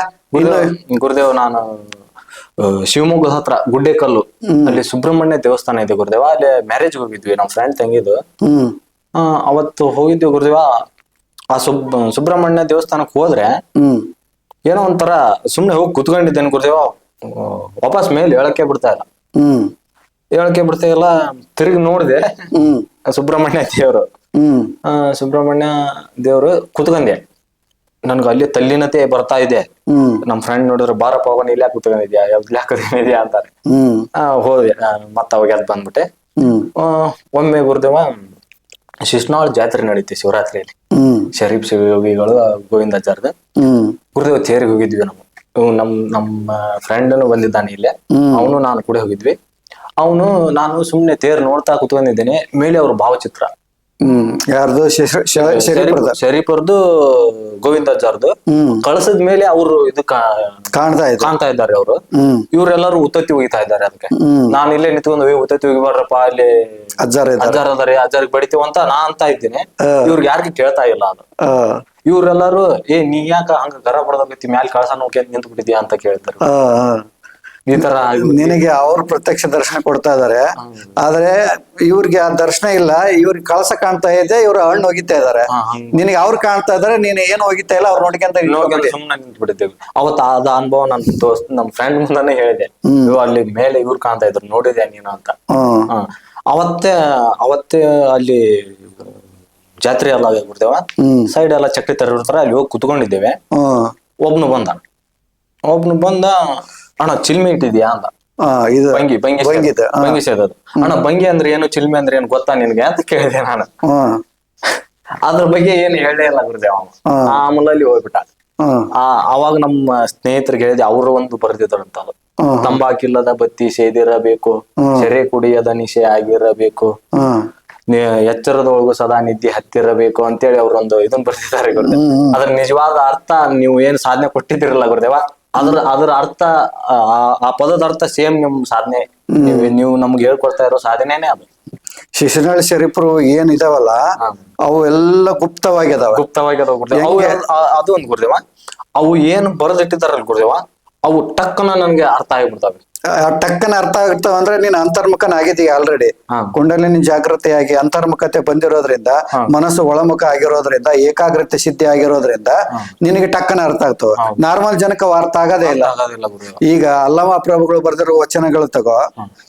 ಗುರುದೇವ್ ನಾನು ಶಿವಮೊಗ್ಗದ ಹತ್ರ ಗುಡ್ಡೆಕಲ್ಲು. ಅಲ್ಲಿ ಸುಬ್ರಹ್ಮಣ್ಯ ದೇವಸ್ಥಾನ ಇದೆ ಗುರುದೇವ. ಅಲ್ಲಿ ಮ್ಯಾರೇಜ್ ಹೋಗಿದ್ವಿ ನಮ್ಮ ಫ್ರೆಂಡ್ ತಂಗಿದು. ಅವತ್ತು ಹೋಗಿದ್ವಿ ಗುರುದೇವ. ಆ ಸುಬ್ ಸುಬ್ರಹ್ಮಣ್ಯ ದೇವಸ್ಥಾನಕ್ ಹೋದ್ರೆ
ಹ್ಮ್.
ಏನೋ ಒಂಥರ ಸುಮ್ನೆ ಹೋಗಿ ಕುತ್ಕೊಂಡಿದ್ದೇನೆ ಗುರುದೇವ. ವಾಪಸ್ ಮೇಲೆ ಹೇಳಕ್ಕೆ ಬಿಡ್ತಾ ಇಲ್ಲ.
ಹ್ಮ್.
ಹೇಳಕ್ಕೆ ಬಿಡ್ತಾ ಇಲ್ಲ ತಿರುಗಿ ನೋಡಿದೆ.
ಹ್ಮ್.
ಸುಬ್ರಹ್ಮಣ್ಯ ದೇವರು.
ಹ್ಮ್.
ಆ, ಸುಬ್ರಹ್ಮಣ್ಯ ದೇವರು ಕುತ್ಕಂದೆ. ನನ್ಗೆ ಅಲ್ಲಿ ತಲ್ಲಿನತೆ ಬರ್ತಾ ಇದೆ.
ಹ್ಮ್.
ನಮ್ ಫ್ರೆಂಡ್ ನೋಡಿದ್ರೆ ಬಾರಪ್ಪ ಅವನ ಇಲ್ಲ ಕುತ್ಕೊಂಡಿದ್ಯಾ? ಯಾವ್ದು ಹಾಕೋದಿದ್ಯಾ ಅಂತಾರೆ.
ಹ್ಮ್.
ಆ, ಹೋದೆ. ಮತ್ತ ಅವಾಗ ಅದ್ ಬಂದ್ಬಿಟ್ಟೆ.
ಹ್ಮ್.
ಆ, ಒಮ್ಮೆ ಗುರುದೇವ ಶಿಶ್ನಾಳ್ ಜಾತ್ರೆ ನಡೀತಿ ಶಿವರಾತ್ರಿಯಲ್ಲಿ.
ಹ್ಮ್.
ಶರೀಫ್ ಶಿವಯೋಗಿಗಳು ಗೋವಿಂದ
ಹ್ಮ್.
ಗುರುದೇವ ತೇರಿಗೆ ಹೋಗಿದ್ವಿ ನಾವು. ಇವ್ ನಮ್ ನಮ್ಮ ಫ್ರೆಂಡ್ನು ಬಂದಿದ್ದಾನೆ ಇಲ್ಲೇ. ಅವನು ನಾನು ಕೂಡ ಹೋಗಿದ್ವಿ. ಅವನು ನಾನು ಸುಮ್ನೆ ತೇರ್ ನೋಡ್ತಾ ಕುತ್ಕೊಂಡಿದ್ದೇನೆ ಮೇಲೆ ಅವ್ರ ಭಾವಚಿತ್ರ.
ಹ್ಮ್ ಯಾರ್ದು? ಶಶ- ಶ- ಶರೀಫ್ರದ
ಶರೀಫರ್ದು ಗೋವಿಂದಾಚಾರ್ದು
ಹ್ಮ್.
ಕಳಸದ ಮೇಲೆ ಅವರು ಇದು ಕಾ-
ಕಾಣ್ತಾ ಇದೆ
ಕಾಣ್ತಾ ಇದ್ದಾರೆ ಅವರು.
ಹ್ಮ್.
ಇವರೆಲ್ಲರೂ ಉತ್ತತ್ತಿ ಒಗಿತಾ ಇದ್ದಾರೆ ಅದಕ್ಕೆ.
ಹ್ಮ್.
ನಾನು ಇಲ್ಲೇ ನಿಂತ್ಕೊಂಡು "ಏ, ಉತ್ತತ್ತಿ ಒಗಿಬಾರ್ರಪ್ಪ ಅಲ್ಲಿ
ಅಜ್ಜಾರ ಇದ್ದಾರೆ.
ಅಜ್ಜಾರ್ ಅದಾರೆ ಅಜ್ಜಾರಿಗೆ ಬಡಿತೀವಿ ಅಂತ ನಾ ಅಂತ ಇದ್ದೀನಿ. ಇವ್ರಿಗೆ ಯಾರಿಗೂ ಕೇಳ್ತಾ ಇಲ್ಲ ಅದು.
ಆ,
ಇವ್ರೆಲ್ಲರೂ ಏ ನೀ ಯಾಕ ಹಂಗ ಗರ ಬಡದೈತಿ ಮ್ಯಾಲ ಕಳಸ ನೋಡ್ಕೊಂಡ್ ನಿಂತ್ಬಿಟ್ಟಿದ್ಯಾ? ಅಂತ ಕೇಳ್ತಾರೆ.
ಆ, ಆ.
ಈ ತರ
ನಿನಗೆ ಅವ್ರ ಪ್ರತ್ಯಕ್ಷ ದರ್ಶನ ಕೊಡ್ತಾ ಇದಾರೆ. ಆದ್ರೆ ಇವ್ರಿಗೆ ಆ ದರ್ಶನ ಇಲ್ಲ ಇವ್ರಿಗೆ ಕಳಸ ಕಾಣ್ತಾ ಇದೆ ಇವ್ರು ಹಣ್ಣು ಹೋಗಿತಾ ಇದಾರೆ. ನಿನಗೆ ಅವ್ರು ಕಾಣ್ತಾ ಇದಾರೆ ನೀನ್ ಏನು ಹೋಗಿತಾ ಇಲ್ಲ ಅವ್ರು ನೋಡ್ಕೊಂತ
ಸುಮ್ಮನೆ ನಿಂತ್ಬಿಟ್ಟಿದ್ದೇವೆ. ಅವತ್ತ ಅದ ಅನುಭವ ನನ್ ದೋಸ್ತ್ ನಮ್ ಫ್ರೆಂಡ್ ಮುಂದಾನೆ ಹೇಳಿದೆ. ಅಲ್ಲಿ ಮೇಲೆ ಇವ್ರು ಕಾಣ್ತಾ ಇದ್ರು ನೋಡಿದೆ ನೀನು ಅಂತ. ಅವತ್ತೆ ಅವತ್ತೆ ಅಲ್ಲಿ ಜಾತ್ರೆ ಎಲ್ಲ ಬಿಡ್ತೇವ ಸೈಡ್ ಎಲ್ಲ ಚಕ್ರಿ ತರಿರ್ತಾರ ಅಲ್ಲಿ ಹೋಗಿ ಕುತ್ಕೊಂಡಿದ್ದೇವೆ. ಒಬ್ನು ಬಂದ. ಒಬ್ನು ಬಂದ ಅಣ್ಣ ಚಿಲ್ಮೆ ಇಟ್ಟಿದ್ಯಾ ಅಂತ.
ಆ, ಇದು
ಬಂಗಿ ಬಂಗಿ ಸೇದೋದು. ಬಂಗಿ ಸೇದೋದು. ಅಣ್ಣ ಬಂಗಿ ಅಂದ್ರೆ ಏನು ಚಿಲ್ಮೆ ಅಂದ್ರೆ ಏನು ಗೊತ್ತಾ ನಿನ್ಗೆ ಅಂತ ಕೇಳಿದೆ ನಾನು.
ಹ್ಮ್
ಅದ್ರ ಬಗ್ಗೆ ಏನು ಹೇಳೇ ಇಲ್ಲ ಗುರುದೇವ.
ಹಾ.
ಅಲ್ಲಿ ಹೋಗ್ಬಿಟ್ಟ.
ಹ್ಮ್
ಆ ಅವಾಗ ನಮ್ಮ ಸ್ನೇಹಿತರಿಗೆ ಹೇಳಿದೆ ಅವರು ಒಂದು ಬರ್ದಿದ್ರಂತ ಅದು
ಹ್ಮ್
ತಂಬಾಕಿಲ್ಲದ ಬತ್ತಿ ಸೇದಿರಬೇಕು ಸೆರೆ ಕುಡಿಯದ ನಿಶೆ ಆಗಿರಬೇಕು
ಹ್ಮ್
ನಿ- ಎಚ್ಚರದೊಳಗು ಸದಾ ನಿದ್ದೆ ಹತ್ತಿರಬೇಕು ಅಂತೇಳಿ ಅವ್ರೊಂದು ಇದನ್ನ ಬರ್ತಿದ್ದಾರೆ ಗುರುದೇವ. ಅದ್ರ ನಿಜವಾದ ಅರ್ಥ ನೀವು ಏನ್ ಸಾಧನೆ ಕೊಟ್ಟಿದ್ದಿರಲ್ಲ ಗುರುದೇವ? ಅದ್ರ ಅದ್ರ ಅರ್ಥ ಆ ಪದದ ಅರ್ಥ ಸೇಮ್ ನಿಮ್ ಸಾಧನೆ. ನೀವು ನಮ್ಗೆ ಹೇಳ್ಕೊಡ್ತಾ ಇರೋ ಸಾಧನೆನೇ ಅದು.
ಶಿಶುನಾಳ್ ಶರೀಫರು ಏನ್ ಇದಾವಲ್ಲ. ಅವು ಎಲ್ಲ ಗುಪ್ತವಾಗಿದಾವ.
ಗುಪ್ತವಾಗಿ ಅದಾವ ಗುರುದೇವ. ಅವು ಆ- ಅದು ಒಂದು ಗುರುದೇವ. ಅವು ಏನು ಬರೆದಿಟ್ಟಿದಾರಲ್ಲ ಗುರುದೇವ ಅವು ಟಕ್ಕನ ನನ್ಗೆ ಅರ್ಥ ಆಗಿಬಿಡ್ತಾವೆ.
ಟಕ್ಕನ ಅರ್ಥ ಆಗ್ತಾವ ಅಂದ್ರೆ ನೀನ್ ಅಂತರ್ಮುಖನ ಆಗಿದೀಯ ಆಲ್ರೆಡಿ ಕುಂಡಲಿನ ಜಾಗೃತಿಯಾಗಿ ಅಂತರ್ಮುಖತೆ ಬಂದಿರೋದ್ರಿಂದ ಮನಸ್ಸು ಒಳಮುಖ ಆಗಿರೋದ್ರಿಂದ ಏಕಾಗ್ರತೆ ಸಿದ್ಧಿ ಆಗಿರೋದ್ರಿಂದ ನಿನಗೆ ಟಕ್ಕನ ಅರ್ಥ ಆಗ್ತಾವ. ನಾರ್ಮಲ್ ಜನಕ್ಕೆ ಅವು ಅರ್ಥ ಆಗದೇ ಇಲ್ಲ. ಈಗ ಅಲ್ಲಮ ಪ್ರಭುಗಳು ಬರೆದಿರುವ ವಚನಗಳು ತಗೋ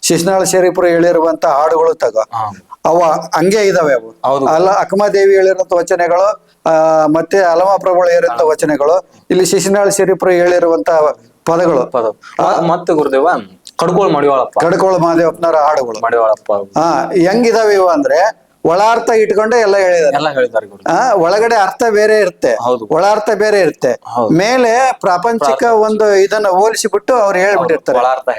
ಶಿಶುನಾಳ ಶರೀಫರು ಹೇಳಿರುವಂತ ಹಾಡುಗಳು ತಗೋ. ಅವ ಹಂಗೆ ಇದಾವೆ ಅವು. ಅಲ್ಲ ಅಕ್ಕಮದೇವಿ ಹೇಳಿರುವಂತ ವಚನಗಳು ಆ ಮತ್ತೆ ಅಲಮ ಪ್ರಭುಗಳು ಹೇಳಿರುವಂತ ವಚನಗಳು ಇಲ್ಲಿ ಶಿಶುನಾಳ ಶರೀಫರು ಹೇಳಿರುವಂತ ಪದಗಳು.
ಪದ. ಮತ್ತೆ ಗುರುದೇವ ಕಡ್ಗೋಳ್ ಮಾಡಿವಾಳಪ್ಪ.
ಕಡ್ಕೋಳ ಮಹಾದೇವಪ್ಪನವರ ಹಾಡುಗಳು.
ಮಾಡಿವಾಳಪ್ಪ.
ಹಾ ಹೆಂಗಿದಾವೆ ಇವ ಅಂದ್ರೆ ಒಳ ಅರ್ಥ ಇಟ್ಕೊಂಡೆ ಎಲ್ಲ ಹೇಳಿದಾರೆ.
ಎಲ್ಲ ಹೇಳಿದ್ದಾರೆ ಗುರು.
ಆ ಒಳಗಡೆ ಅರ್ಥ ಬೇರೆ ಇರುತ್ತೆ.
ಹೌದು.
ಒಳ ಅರ್ಥ ಬೇರೆ ಇರುತ್ತೆ. ಮೇಲೆ ಪ್ರಾಪಂಚಿಕ ಒಂದು ಇದನ್ನ ಹೋಲಿಸಿಬಿಟ್ಟು ಅವ್ರು ಹೇಳ್ಬಿಟ್ಟಿರ್ತಾರೆ.
ಒಳಾರ್ಥ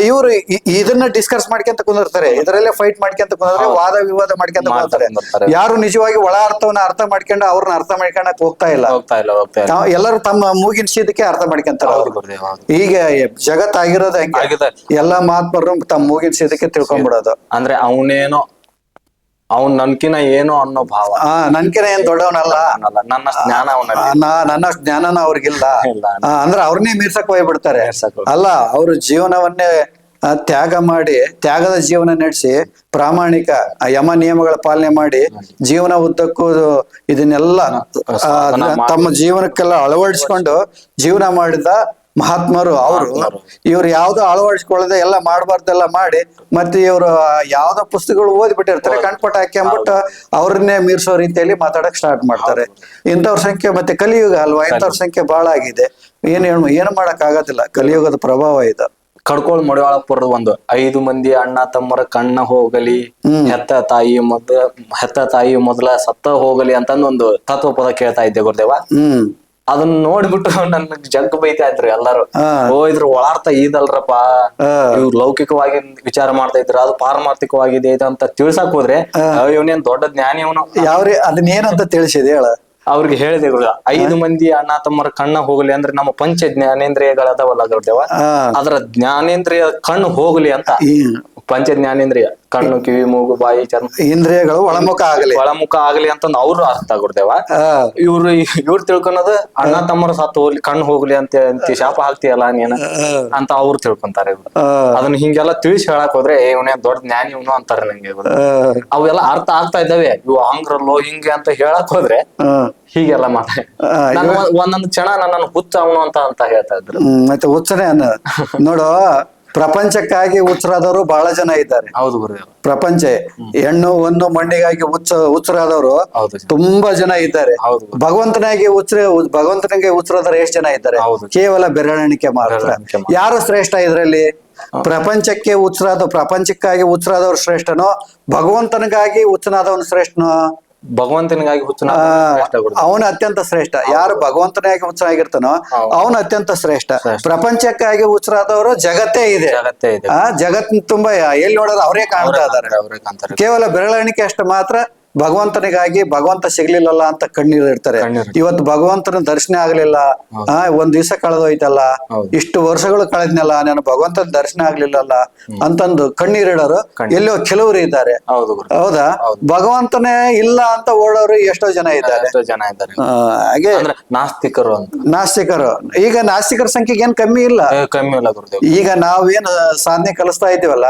ಇವರು ಇದನ್ನ ಡಿಸ್ಕಸ್ ಮಾಡ್ಕೊಂತ ಕುಂದಿರ್ತಾರೆ. ಇದರಲ್ಲೇ ಫೈಟ್ ಮಾಡ್ಕೊಂತ ಕುಂದ್ರೆ ವಾದ ವಿವಾದ ಮಾಡ್ಕೊಂತ ಕುಂದಿರ್ತಾರೆ.
ಕುಂದಿರ್ತಾರೆ.
ಯಾರು ನಿಜವಾಗಿ ಒಳ ಅರ್ಥವನ್ನ ಅರ್ಥ ಮಾಡ್ಕೊಂಡು ಅವ್ರನ್ನ ಅರ್ಥ ಮಾಡ್ಕೊಳಕ್ ಹೋಗ್ತಾ ಇಲ್ಲ.
ಹೋಗ್ತಾ ಇಲ್ಲ ಹೋಗ್ತಾ ಇಲ್ಲ.
ತಾವ್- ಎಲ್ಲರೂ ತಮ್ಮ ಮೂಗಿನ ಸೀದಕ್ಕೆ ಅರ್ಥ ಮಾಡ್ಕೊಂತಾರ
ಹೌದು ಗುರುದೇವ ಹೌದು.
ಈಗ ಜಗತ್ ಆಗಿರೋದ್
ಆಗಿದೆ.
ಎಲ್ಲಾ ಮಾತ್ಮರು ತಮ್ಮ ಮೂಗಿನ ಸೀದಕ್ಕೆ ತಿಳ್ಕೊಂಡ್ಬಿಡೋದು
ಅಂದ್ರೆ ಅವನೇನೋ ಅವನ್ ನನ್ಕಿನ ಏನೋ ಅನ್ನೋ ಭಾವ.
ಆ ನನ್ಕಿನ ಏನ್ ದೊಡ್ಡವನಲ್ಲ?
ಅನ್ನಲ್ಲ ನನ್ನ ಜ್ಞಾನ ಅವನಲ್ಲಿ.
ನಾ- ನನ್ನ ಜ್ಞಾನನ ಅವ್ರಿಗಿಲ್ಲ.
ಇಲ್ಲ.
ಆ, ಅಂದ್ರೆ ಅವ್ರನ್ನೇ ಮೀರ್ಸಕ್ ಹೋಗ್ಬಿಡ್ತಾರೆ.
ಮೀರ್ಸಕ್ ಹೋಗ್ತಾರೆ.
ಅಲ್ಲ ಅವ್ರ ಜೀವನವನ್ನೇ ಆ, ತ್ಯಾಗ ಮಾಡಿ ತ್ಯಾಗದ ಜೀವನ ನಡೆಸಿ ಪ್ರಾಮಾಣಿಕ ಆ, ಯಮ ನಿಯಮಗಳ ಪಾಲನೆ ಮಾಡಿ ಜೀವನ ಉದ್ದಕ್ಕೂ ಇದನ್ನೆಲ್ಲ ಆ, ತಮ್ಮ ಜೀವನಕ್ಕೆಲ್ಲ ಅಳವಡಿಸ್ಕೊಂಡು ಜೀವನ ಮಾಡಿದ ಮಹಾತ್ಮರು ಅವರು ಇವ್ರು ಯಾವ್ದು ಅಳವಡಿಸ್ಕೊಳ್ಳದೆ ಎಲ್ಲ ಮಾಡಬಾರ್ದೆಲ್ಲ ಮಾಡಿ ಮತ್ತೆ ಇವರು ಯಾವ್ದೋ ಪುಸ್ತಕಗಳು ಓದ್ಬಿಟ್ಟಿರ್ತಾರೆ ಕಣ್ಪಟ ಹಾಕ್ಕೊಂಬಿಟ್ಟು ಅವ್ರನ್ನೇ ಮೀರ್ಸೋ ರೀತಿಯಲ್ಲಿ ಮಾತಾಡಕ್ ಸ್ಟಾರ್ಟ್ ಮಾಡ್ತಾರೆ. ಇಂಥವ್ರ ಸಂಖ್ಯೆ ಮತ್ತೆ ಕಲಿಯುಗ ಅಲ್ವಾ? ಇಂಥವ್ರ ಸಂಖ್ಯೆ ಬಹಳ ಆಗಿದೆ. ಏನ್ ಹೇಳ ಏನು ಮಾಡಕ್ ಆಗೋದಿಲ್ಲ ಕಲಿಯುಗದ ಪ್ರಭಾವ ಇದು.
ಕಡ್ಕೊಳ್ ಮಡಿವಾಳಪುರದ ಒಂದು ಐದು ಮಂದಿ ಅಣ್ಣ ತಮ್ಮರ ಕಣ್ಣ ಹೋಗಲಿ ಹೆತ್ತ ತಾಯಿ ಮೊದಲ ಹೆತ್ತ ತಾಯಿ ಮೊದಲ ಸತ್ತ ಹೋಗಲಿ ಅಂತಂದ್ ಒಂದು ತತ್ವ ಪದ ಕೇಳ್ತಾ ಇದ್ದೆ ಗುರುದೇವ.
ಹ್ಮ್.
ಅದನ್ನ ನೋಡ್ಬಿಟ್ಟು ನನ್ ಜಗ್ ಬೈತಾ ಇದ್ರು ಎಲ್ಲಾರು. ಓ ಇದ್ರ ಒಳಾರ್ಥ ಇದಲ್ರಪ್ಪ ಇವ್ ಲೌಕಿಕವಾಗಿ ವಿಚಾರ ಮಾಡ್ತಾ ಇದ್ರು ಅದು ಪಾರಮಾರ್ಥಿಕವಾಗಿದೆ ಅಂತ ತಿಳ್ಸಕ್ ಹೋದ್ರೆ ಇವನೇನ್ ದೊಡ್ಡ ಜ್ಞಾನಿ ಅವನು.
ಯಾವ್ರಿ ಅದನ್ನ ಏನಂತ ತಿಳಿಸಿದೆ ಹೇಳ.
ಅವ್ರಿಗೆ ಹೇಳಿದೆ ಗುರು ಐದು ಮಂದಿ ಅಣ್ಣ ತಮ್ಮರ ಕಣ್ಣ ಹೋಗ್ಲಿ ಅಂದ್ರೆ ನಮ್ಮ ಪಂಚ ಜ್ಞಾನೇಂದ್ರಿಯಗಳದಾವಲ್ಲ ಗುರುದೇವ? ಅದ್ರ ಜ್ಞಾನೇಂದ್ರಿಯ ಕಣ್ಣು ಹೋಗ್ಲಿ ಅಂತ. ಪಂಚ ಜ್ಞಾನೇಂದ್ರಿಯ. ಕಣ್ಣು ಕಿವಿ ಮೂಗು ಬಾಯಿ ಚರ್ಮ.
ಇಂದ್ರಿಯಗಳು ಒಳಮುಖ ಆಗಲಿ.
ಒಳಮುಖ ಆಗಲಿ ಅಂತ ಅವ್ರು ಅರ್ಥ ಗುರುದೇವ ಇವ್ರು ಇವ್ರು ತಿಳ್ಕೊಳೋದು ಅಣ್ಣ ತಮ್ಮರ ಸತ್ತು ಹೋಗ್ಲಿ ಕಣ್ಣು ಹೋಗ್ಲಿ ಅಂತ ಅಂತ ಶಾಪ ಹಾಕ್ತಿಯಲ್ಲ ನೀನ ಅಂತ ಅವ್ರು ತಿಳ್ಕೊಂತಾರೆ ಅದನ್ನ ಹಿಂಗೆಲ್ಲ ತಿಳಿಸಿ ಹೇಳಕ್ ಹೋದ್ರೆ ಇವನೇ ದೊಡ್ಡ ಜ್ಞಾನಿ ಇವನು ಅಂತಾರೆ ನಂಗೆ ಅವೆಲ್ಲ ಅರ್ಥ ಆಗ್ತಾ ಇದ್ದಾವೆ. ಇವ್ ಹಂಗ್ರಲ್ಲೋ ಹಿಂಗೆ ಅಂತ ಹೇಳಕ್ ಹೋದ್ರೆ. ಹೀಗೆಲ್ಲ ಮಾತಾಡ ಒಂದೊಂದು ಕ್ಷಣ ನನ್ನನ್ನು ಹುಚ್ಚ ಅವನು ಅಂತ ಅಂತ ಹೇಳ್ತಾ ಇದ್ರು.
ಮತ್ತೆ ಹುಚ್ಚನೆ ನೋಡು ಪ್ರಪಂಚಕ್ಕಾಗಿ ಹುಚ್ಚರಾದವರು ಬಹಳ ಜನ ಇದ್ದಾರೆ.
ಹೌದು ಗುರುದೇವ.
ಪ್ರಪಂಚ ಹೆಣ್ಣು ಒಂದು ಮಣ್ಣಿಗಾಗಿ ಹುಚ್ಚ ಹುಚ್ಚರಾದವರು
ಹೌದು
ತುಂಬಾ ಜನ ಇದ್ದಾರೆ.
ಹೌದು
ಭಗವಂತನಾಗಿ ಹುಚ್ಚರ ಭಗವಂತನಿಗೆ ಹುಚ್ಚರಾದವರು ಎಷ್ಟು ಜನ ಇದ್ದಾರೆ?
ಹೌದು.
ಕೇವಲ ಮಾತ್ರ.
ಬೆರಳೆಣಿಕೆ ಮಾತ್ರ.
ಯಾರು ಶ್ರೇಷ್ಠ ಇದ್ರಲ್ಲಿ? ಪ್ರಪಂಚಕ್ಕೆ ಹುಚ್ಚರಾದ ಪ್ರಪಂಚಕ್ಕಾಗಿ ಹುಚ್ಚರಾದವ್ರು ಶ್ರೇಷ್ಠನೋ ಭಗವಂತನಿಗಾಗಿ ಹುಚ್ಚನಾದವನು ಶ್ರೇಷ್ಠನೋ?
ಭಗವಂತನಿಗಾಗಿ
ಹುಚ್ಚನ ಅವನ ಅತ್ಯಂತ ಶ್ರೇಷ್ಠ. ಯಾರು ಭಗವಂತನಾಗಿ ಹುಚ್ಚನಾಗಿರ್ತಾನೋ ಅವನ ಅತ್ಯಂತ ಶ್ರೇಷ್ಠ. ಪ್ರಪಂಚಕ್ಕಾಗಿ ಹುಚ್ಚರಾದವರು ಜಗತ್ತೇ ಇದೆ. ಆ ಜಗತ್ತಿನ ತುಂಬಾ ಎಲ್ಲಿ ನೋಡಿದ್ರೆ ಅವರೇ ಕಾಣ್ತಾ ಇದಾರೆ ಕೇವಲ ಬೆರಳೆಣಿಕೆ ಅಷ್ಟು ಮಾತ್ರ ಭಗವಂತನಿಗಾಗಿ ಭಗವಂತ ಸಿಗ್ಲಿಲ್ಲಲ್ಲ ಅಂತ ಕಣ್ಣೀರು ಇಡ್ತಾರೆ.
ಕಣ್ಣೀರು.
ಇವತ್ತು ಭಗವಂತನ ದರ್ಶನ ಆಗ್ಲಿಲ್ಲ. ಆ ಒಂದ್ ದಿವಸ ಕಳೆದೋಯ್ತಲ್ಲ. ಇಷ್ಟು ವರ್ಷಗಳು ಕಳೆದ್ನಲ್ಲ ನಾನು ಭಗವಂತನ ದರ್ಶನ ಆಗ್ಲಿಲ್ಲಲ್ಲ ಅಂತಂದು ಕಣ್ಣೀರಿಡೋರು
ಇಡೋರು.
ಎಲ್ಲೋ ಕೆಲವರು ಇದ್ದಾರೆ.
ಹೌದು
ಭಗವಂತನೇ ಇಲ್ಲ ಅಂತ ಓಡೋರು ಎಷ್ಟೋ ಜನ ಇದ್ದಾರೆ.
ಎಷ್ಟೋ ಜನ ಇದ್ದಾರೆ.
ಹಾಗೆ
ನಾಸ್ತಿಕರು
ನಾಸ್ತಿಕರು. ಈಗ ನಾಸ್ತಿಕರ ಸಂಖ್ಯೆಗೆ ಏನ್ ಕಮ್ಮಿ ಇಲ್ಲ.
ಕಮ್ಮಿ ಇಲ್ಲ
ಈಗ ನಾವೇನು ಸಾಧನೆ ಕಲಿಸ್ತಾ ಇದೀವಲ್ಲ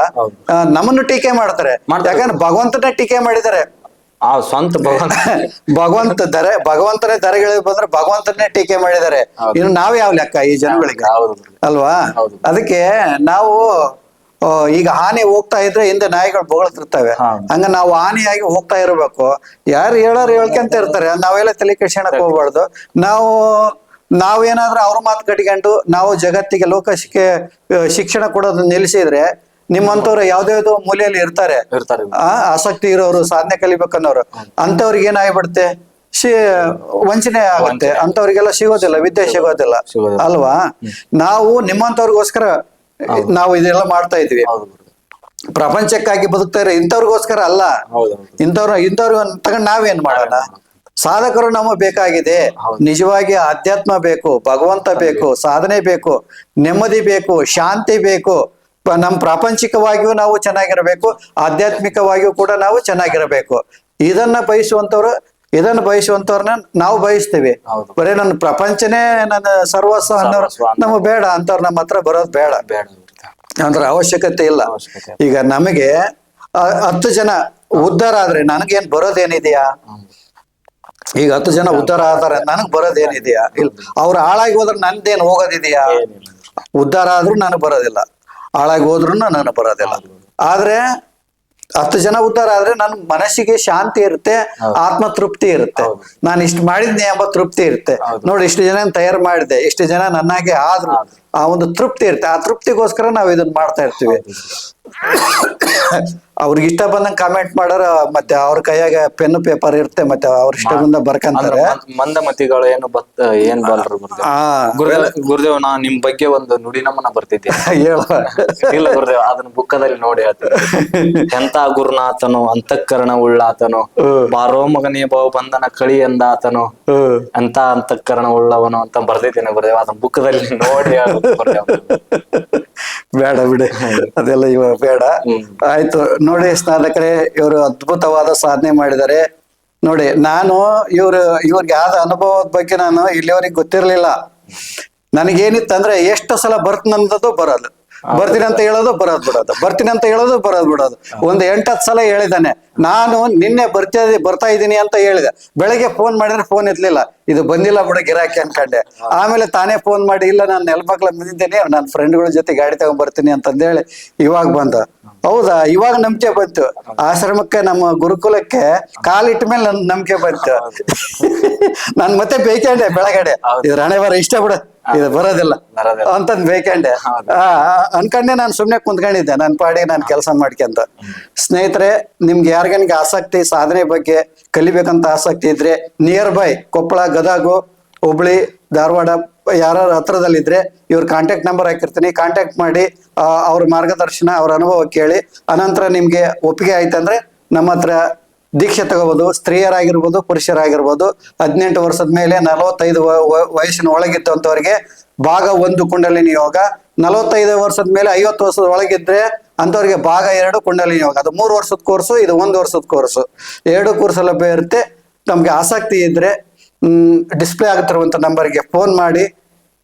ನಮ್ಮನ್ನು ಟೀಕೆ ಮಾಡ್ತಾರೆ.
ಮಾಡ್ತಾರೆ.
ಯಾಕಂದ್ರೆ ಭಗವಂತನೇ ಟೀಕೆ ಮಾಡಿದ್ದಾರೆ.
ಆ ಸ್ವಂತ ಭಗವಂತ
ಭಗವಂತ ದರ ಭಗವಂತನೇ ಬಂದ್ರೆ ಭಗವಂತನೇ ಟೀಕೆ ಮಾಡಿದ್ದಾರೆ. ಇನ್ನು ನಾವ್ ಯಾವ ಲೆಕ್ಕ ಈ ಜನಗಳಿಗೆ? ಅಲ್ವಾ? ಅದಕ್ಕೆ ನಾವು ಈಗ ಆನೆ ಹೋಗ್ತಾ ಇದ್ರೆ ಹಿಂದೆ ನಾಯಿಗಳು ಬೊಗಳ್ತಿರ್ತವೆ. ಹಂಗ ನಾವು ಆನೆಯಾಗಿ ಹೋಗ್ತಾ ಇರಬೇಕು. ಯಾರು ಹೇಳೋರು ಹೇಳ್ಕೊಂತ ಇರ್ತಾರೆ. ನಾವೆಲ್ಲ ತಲೆ ಕೆಡ್ಸ್ಕೊಳಕ್ ಹೋಗ್ಬಾರ್ದು. ನಾವು ನಾವೇನಾದ್ರೂ ಅವ್ರ ಮಾತು ಕಟ್ಕೊಂಡು ನಾವು ಜಗತ್ತಿಗೆ ಲೋಕ ಶಿಕ್ಷೆ ಶಿಕ್ಷಣ ಕೊಡೋದನ್ನ ನಿಲ್ಲಿಸಿದ್ರೆ ನಿಮ್ಮಂತವ್ರು ಯಾವ್ದಾವ್ದೋ ಮೂಲೆಯಲ್ಲಿ ಇರ್ತಾರೆ.
ಇರ್ತಾರೆ.
ಆ ಆಸಕ್ತಿ ಇರೋರು ಸಾಧನೆ ಕಲಿಬೇಕನ್ನೋರು ಅಂತವ್ರಿಗೆ ಏನಾಗ್ಬಿಡುತ್ತೆ ಶಿ ವಂಚನೆ ಆಗುತ್ತೆ. ಅಂತವ್ರಿಗೆಲ್ಲ ಸಿಗೋದಿಲ್ಲ ವಿದ್ಯೆ ಸಿಗೋದಿಲ್ಲ.
ಸಿಗೋದಿಲ್ಲ.
ಅಲ್ವಾ? ನಾವು ನಿಮ್ಮಂತವ್ರಿಗೋಸ್ಕರ ನಾವು ಇದೆಲ್ಲ ಮಾಡ್ತಾ ಇದ್ವಿ
ಹೌದು.
ಪ್ರಪಂಚಕ್ಕಾಗಿ ಬದುಕ್ತಾ ಇರೋ ಇಂಥವ್ರಿಗೋಸ್ಕರ ಅಲ್ಲ.
ಹೌದು. ಹೌದು.
ಇಂಥವ್ರ ಇಂಥವ್ರಿಗೆ ತಗೊಂಡ್ ನಾವೇನ್ ಮಾಡೋಣ? ಸಾಧಕರು ನಮಗೆ ಬೇಕಾಗಿದೆ. ನಿಜವಾಗಿ ಆಧ್ಯಾತ್ಮ ಬೇಕು ಭಗವಂತ ಬೇಕು ಸಾಧನೆ ಬೇಕು ನೆಮ್ಮದಿ ಬೇಕು ಶಾಂತಿ ಬೇಕು. ಪ- ನಮ್ ಪ್ರಾಪಂಚಿಕವಾಗಿಯೂ ನಾವು ಚೆನ್ನಾಗಿರಬೇಕು ಆಧ್ಯಾತ್ಮಿಕವಾಗಿಯೂ ಕೂಡ ನಾವು ಚೆನ್ನಾಗಿರಬೇಕು. ಇದನ್ನ ಬಯಸುವಂತವ್ರು ಇದನ್ನ ಬಯಸುವಂತವ್ರನ್ನ ನಾವು ಬಯಸ್ತೀವಿ. ಬರೀ ನನ್ನ ಪ್ರಪಂಚನೇ ನನ್ನ ಸರ್ವಸ್ವ ಅನ್ನೋರು. ನಮಗೆ ಬೇಡ ಅಂತವ್ರು ನಮ್ಮ ಹತ್ರ ಬರೋದು ಬೇಡ.
ಬೇಡ.
ಅಂದ್ರ ಅವಶ್ಯಕತೆ ಇಲ್ಲ. ಈಗ ನಮಗೆ ಹತ್ತು ಜನ ಉದ್ಧಾರ ಆದ್ರೆ ನನಗೇನ್ ಬರೋದೇನಿದೆಯಾ? ಈಗ ಹತ್ತು ಜನ ಉದ್ಧಾರ ಆದ್ರೆ ನನಗ್ ಬರೋದೇನಿದೆಯಾ? ಇಲ್ಲ ಅವ್ರು ಹಾಳಾಗಿ ಹೋದ್ರೆ ನಂದೇನ್ ಹೋಗೋದಿದೆಯಾ. ಉದ್ಧಾರ ಆದ್ರೂ ನನಗ್ ಬರೋದಿಲ್ಲ. ಹಾಳಾಗಿ ಹೋದ್ರು ನಾನು ಬರೋದಿಲ್ಲ. ಆದ್ರೆ ಹತ್ತು ಜನ ಉದ್ಧಾರ ಆದ್ರೆ ನನ್ನ ಮನಸ್ಸಿಗೆ ಶಾಂತಿ ಇರುತ್ತೆ ಆತ್ಮ ತೃಪ್ತಿ ಇರುತ್ತೆ. ನಾನು ಇಷ್ಟು ಮಾಡಿದ್ನಿ ಎಂಬ ತೃಪ್ತಿ ಇರುತ್ತೆ. ನೋಡಿ ಇಷ್ಟು ಜನ ತಯಾರು ಮಾಡಿದೆ ಇಷ್ಟು ಜನ ನನ್ನಾಗೆ ಆದ್ರು ಆ ಒಂದು ತೃಪ್ತಿ ಇರುತ್ತೆ. ಆ ತೃಪ್ತಿಗೋಸ್ಕರ ನಾವು ಇದನ್ನ ಮಾಡ್ತಾ ಇರ್ತೀವಿ. ಅವ್ರಿಗೆ ಇಷ್ಟ ಬಂದಂಗೆ ಕಾಮೆಂಟ್ ಮಾಡೋರ ಮತ್ತೆ ಅವ್ರ ಕೈಯಾಗ ಪೆನ್ ಪೇಪರ್ ಇರುತ್ತೆ ಮತ್ತೆ ಅವ್ರ ಇಷ್ಟ ಬಂದ ಬರ್ಕಂತಾರೆ.
ಮಂದ- ಮಂದಮತಿಗಳು ಏನು ಬತ್ ಏನ್ ಬಲ್ರು ಗುರುದೇವ್? ನಾ ನಿಮ್ ಬಗ್ಗೆ ಒಂದು ನುಡಿ ನಮನ ಬರ್ತಿದ್ದೆ.
ಹೇಳ.
ಇಲ್ಲ ಗುರುದೇವ್ ಅದನ್ನ ಬುಕ್ಕದಲ್ಲಿ ನೋಡಿ ಹೇಳ್ತೀನಿ. ಎಂತ ಗುರುನಾಥನು ಅಂತಃಕರಣ ಉಳ್ಳಾತನು ಬಾರೋ ಮಗನೇ ಬಾವು ಬಂಧನ ಕಳಿ ಎಂದಾತನು ಅಂತ ಅಂತಃಕರಣ ಉಳ್ಳವನು ಅಂತ ಬರ್ದಿದ್ದೇನೆ ಗುರುದೇವ್. ಅದನ್ನ ಬುಕ್ಕದಲ್ಲಿ ನೋಡಿ ಹೇಳ್ಬೇಕು ಗುರುದೇವ್.
ಬೇಡ ಬಿಡಿ. ಅದೆಲ್ಲ ಇವಾಗ ಬೇಡ. ಆಯ್ತು ನೋಡಿ ಸ್ನಾತಕರೇ ಇವರು ಅದ್ಭುತವಾದ ಸಾಧನೆ ಮಾಡಿದ್ದಾರೆ ನೋಡಿ ನಾನು ಇವ್ರು ಇವ್ರಿಗೆ ಆದ ಅನುಭವದ ಬಗ್ಗೆ ನಾನು ಇಲ್ಲಿವರೆಗೆ ಗೊತ್ತಿರ್ಲಿಲ್ಲ. ನನಗೇನಿತ್ತಂದ್ರೆ ಎಷ್ಟು ಸಲ ಬರ್ತನಂದದು ಬರೋದು ಬರ್ತೀನಿ ಅಂತ ಹೇಳೋದು ಬರೋದ್ ಬಿಡೋದು. ಬರ್ತೀನಿ ಅಂತ ಹೇಳೋದು ಬರೋದ್ ಬಿಡೋದು. ಒಂದು ಎಂಟತ್ತು ಸಲ ಹೇಳಿದಾನೆ ನಾನು ನಿನ್ನೆ ಬರ್ತಾ ಬರ್ತಾ ಇದ್ದೀನಿ ಅಂತ ಹೇಳಿದೆ. ಬೆಳಗ್ಗೆ ಫೋನ್ ಮಾಡಿದ್ರೆ ಫೋನ್ ಇರ್ಲಿಲ್ಲ. ಇದು ಬಂದಿಲ್ಲ ಬಿಡ ಗಿರಾಕಿ ಅನ್ಕಂಡೆ. ಆಮೇಲೆ ತಾನೇ ಫೋನ್ ಮಾಡಿ ಇಲ್ಲ ನಾನು ನೆಲಮಕ್ಳ ಬಂದಿದ್ದೇನೆ ನನ್ನ ಫ್ರೆಂಡ್ಗಳ ಜೊತೆ ಗಾಡಿ ತಗೊಂಡ್ ಬರ್ತೀನಿ ಅಂತಂದೇಳಿ ಇವಾಗ ಬಂದ. ಹೌದಾ? ಇವಾಗ ನಂಬಿಕೆ ಬಂತು. ಆಶ್ರಮಕ್ಕೆ ನಮ್ಮ ಗುರುಕುಲಕ್ಕೆ ಕಾಲಿಟ್ಟ ಮೇಲೆ ನನ್ ನಂಬಿಕೆ ಬಂತು. ನಾನ್ ಮತ್ತೆ ಬೇಕಂಡೆ ಬೆಳಗಡೆ. ಇದು ರಾಣೆ ಬರ ಇಷ್ಟ ಬಿಡ. ಇದು ಬರೋದಿಲ್ಲ. ಅಂತಂದ್ ಬೇಕಂಡೆ. ಅನ್ಕಂಡೆ ನಾನು ಸುಮ್ನೆ ಕುಂತ್ಕೊಂಡಿದ್ದೆ. ನನ್ನ ಪಾಡಿ ನಾನು ಕೆಲಸ ಮಾಡ್ಕೊಂತ ಸ್ನೇಹಿತರೆ ನಿಮ್ಗೆ ಯಾರಿಗನಿಗೆ ಆಸಕ್ತಿ ಸಾಧನೆ ಬಗ್ಗೆ ಕಲಿಬೇಕಂತ ಆಸಕ್ತಿ ಇದ್ರೆ ನಿಯರ್ ಬೈ ಕೊಪ್ಪಳ ಗದಗು ಹುಬ್ಳಿ ಧಾರವಾಡ ಯಾರ ಹತ್ರದಲ್ಲಿದ್ರೆ ಇವ್ರ ಕಾಂಟ್ಯಾಕ್ಟ್ ನಂಬರ್ ಹಾಕಿರ್ತೀನಿ. ಕಾಂಟ್ಯಾಕ್ಟ್ ಮಾಡಿ ಅವ್ರ ಮಾರ್ಗದರ್ಶನ ಅವ್ರ ಅನುಭವ ಕೇಳಿ ಅನಂತರ ನಿಮ್ಗೆ ಒಪ್ಪಿಗೆ ಆಯ್ತಂದ್ರೆ ನಮ್ಮ ಹತ್ರ ದೀಕ್ಷೆ ತಗೋಬಹುದು ಸ್ತ್ರೀಯರಾಗಿರ್ಬೋದು, ಪುರುಷರಾಗಿರ್ಬೋದು. ಹದಿನೆಂಟು ವರ್ಷದ ಮೇಲೆ ನಲವತ್ತೈದು ವಯಸ್ಸಿನ ಒಳಗಿದ್ದಂಥವ್ರಿಗೆ ಭಾಗ ಒಂದು ಕುಂಡಲಿನಿ ಯೋಗ ನಲವತ್ತೈದು ವರ್ಷದ ಮೇಲೆ ಐವತ್ತು ವರ್ಷದ ಒಳಗಿದ್ರೆ ಅಂಥವ್ರಿಗೆ ಭಾಗ ಎರಡು ಕುಂಡಲಿನಿ ಯೋಗ ಅದು ಮೂರು ವರ್ಷದ ಕೋರ್ಸು ಇದು ಒಂದು ವರ್ಷದ ಕೋರ್ಸು ಎರಡು ಕೋರ್ಸ್ ಲಭ್ಯ ಇರುತ್ತೆ ನಮಗೆ ಆಸಕ್ತಿ ಇದ್ರೆ ಡಿಸ್ಪ್ಲೇ ಆಗ್ತಿರುವಂಥ ನಂಬರ್ಗೆ ಫೋನ್ ಮಾಡಿ.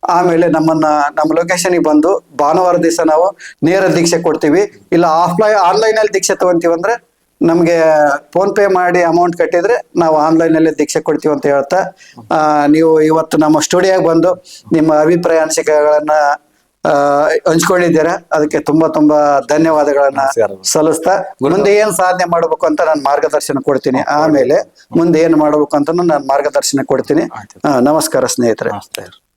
ಆಮೇಲೆ ನಮ್ಮನ್ನ, ನಮ್ಮ ಲೊಕೇಶನ್ಗೆ ಬಂದು ಭಾನುವಾರ ದಿವಸ ನಾವು ನೇರ ದೀಕ್ಷೆ ಕೊಡ್ತೀವಿ. ಇಲ್ಲ ಆಫ್ಲೈನ್ ಆನ್ಲೈನಲ್ಲಿ ದೀಕ್ಷೆ ತಗೊಂತೀವಿ ಅಂದ್ರೆ ನಮಗೆ ಫೋನ್ ಪೇ ಮಾಡಿ ಅಮೌಂಟ್ ಕಟ್ಟಿದ್ರೆ ನಾವು ಆನ್ಲೈನ್ ಅಲ್ಲಿ ದೀಕ್ಷೆ ಕೊಡ್ತೀವಿ ಅಂತ ಹೇಳ್ತಾ ಆ, ನೀವು ಇವತ್ತು ನಮ್ಮ ಸ್ಟುಡಿಯೋಗೆ ಬಂದು ನಿಮ್ಮ ಅಭಿಪ್ರಾಯ ಅನಿಸಿಕೆಗಳನ್ನ ಹಂಚ್ಕೊಂಡಿದ್ದೀರಾ? ಅದಕ್ಕೆ ತುಂಬಾ ತುಂಬಾ ಧನ್ಯವಾದಗಳನ್ನ. ಸಲ್ಲಿಸ್ತಾ ಮುಂದೆ ಏನ್ ಸಾಧನೆ ಮಾಡಬೇಕು ಅಂತ ನಾನು ಮಾರ್ಗದರ್ಶನ ಕೊಡ್ತೀನಿ. ಆಮೇಲೆ ಮುಂದೆ ಏನ್ ಮಾಡಬೇಕು ಅಂತ ನಾನು ಮಾರ್ಗದರ್ಶನ ಕೊಡ್ತೀನಿ. ನಮಸ್ಕಾರ ಸ್ನೇಹಿತರೆ.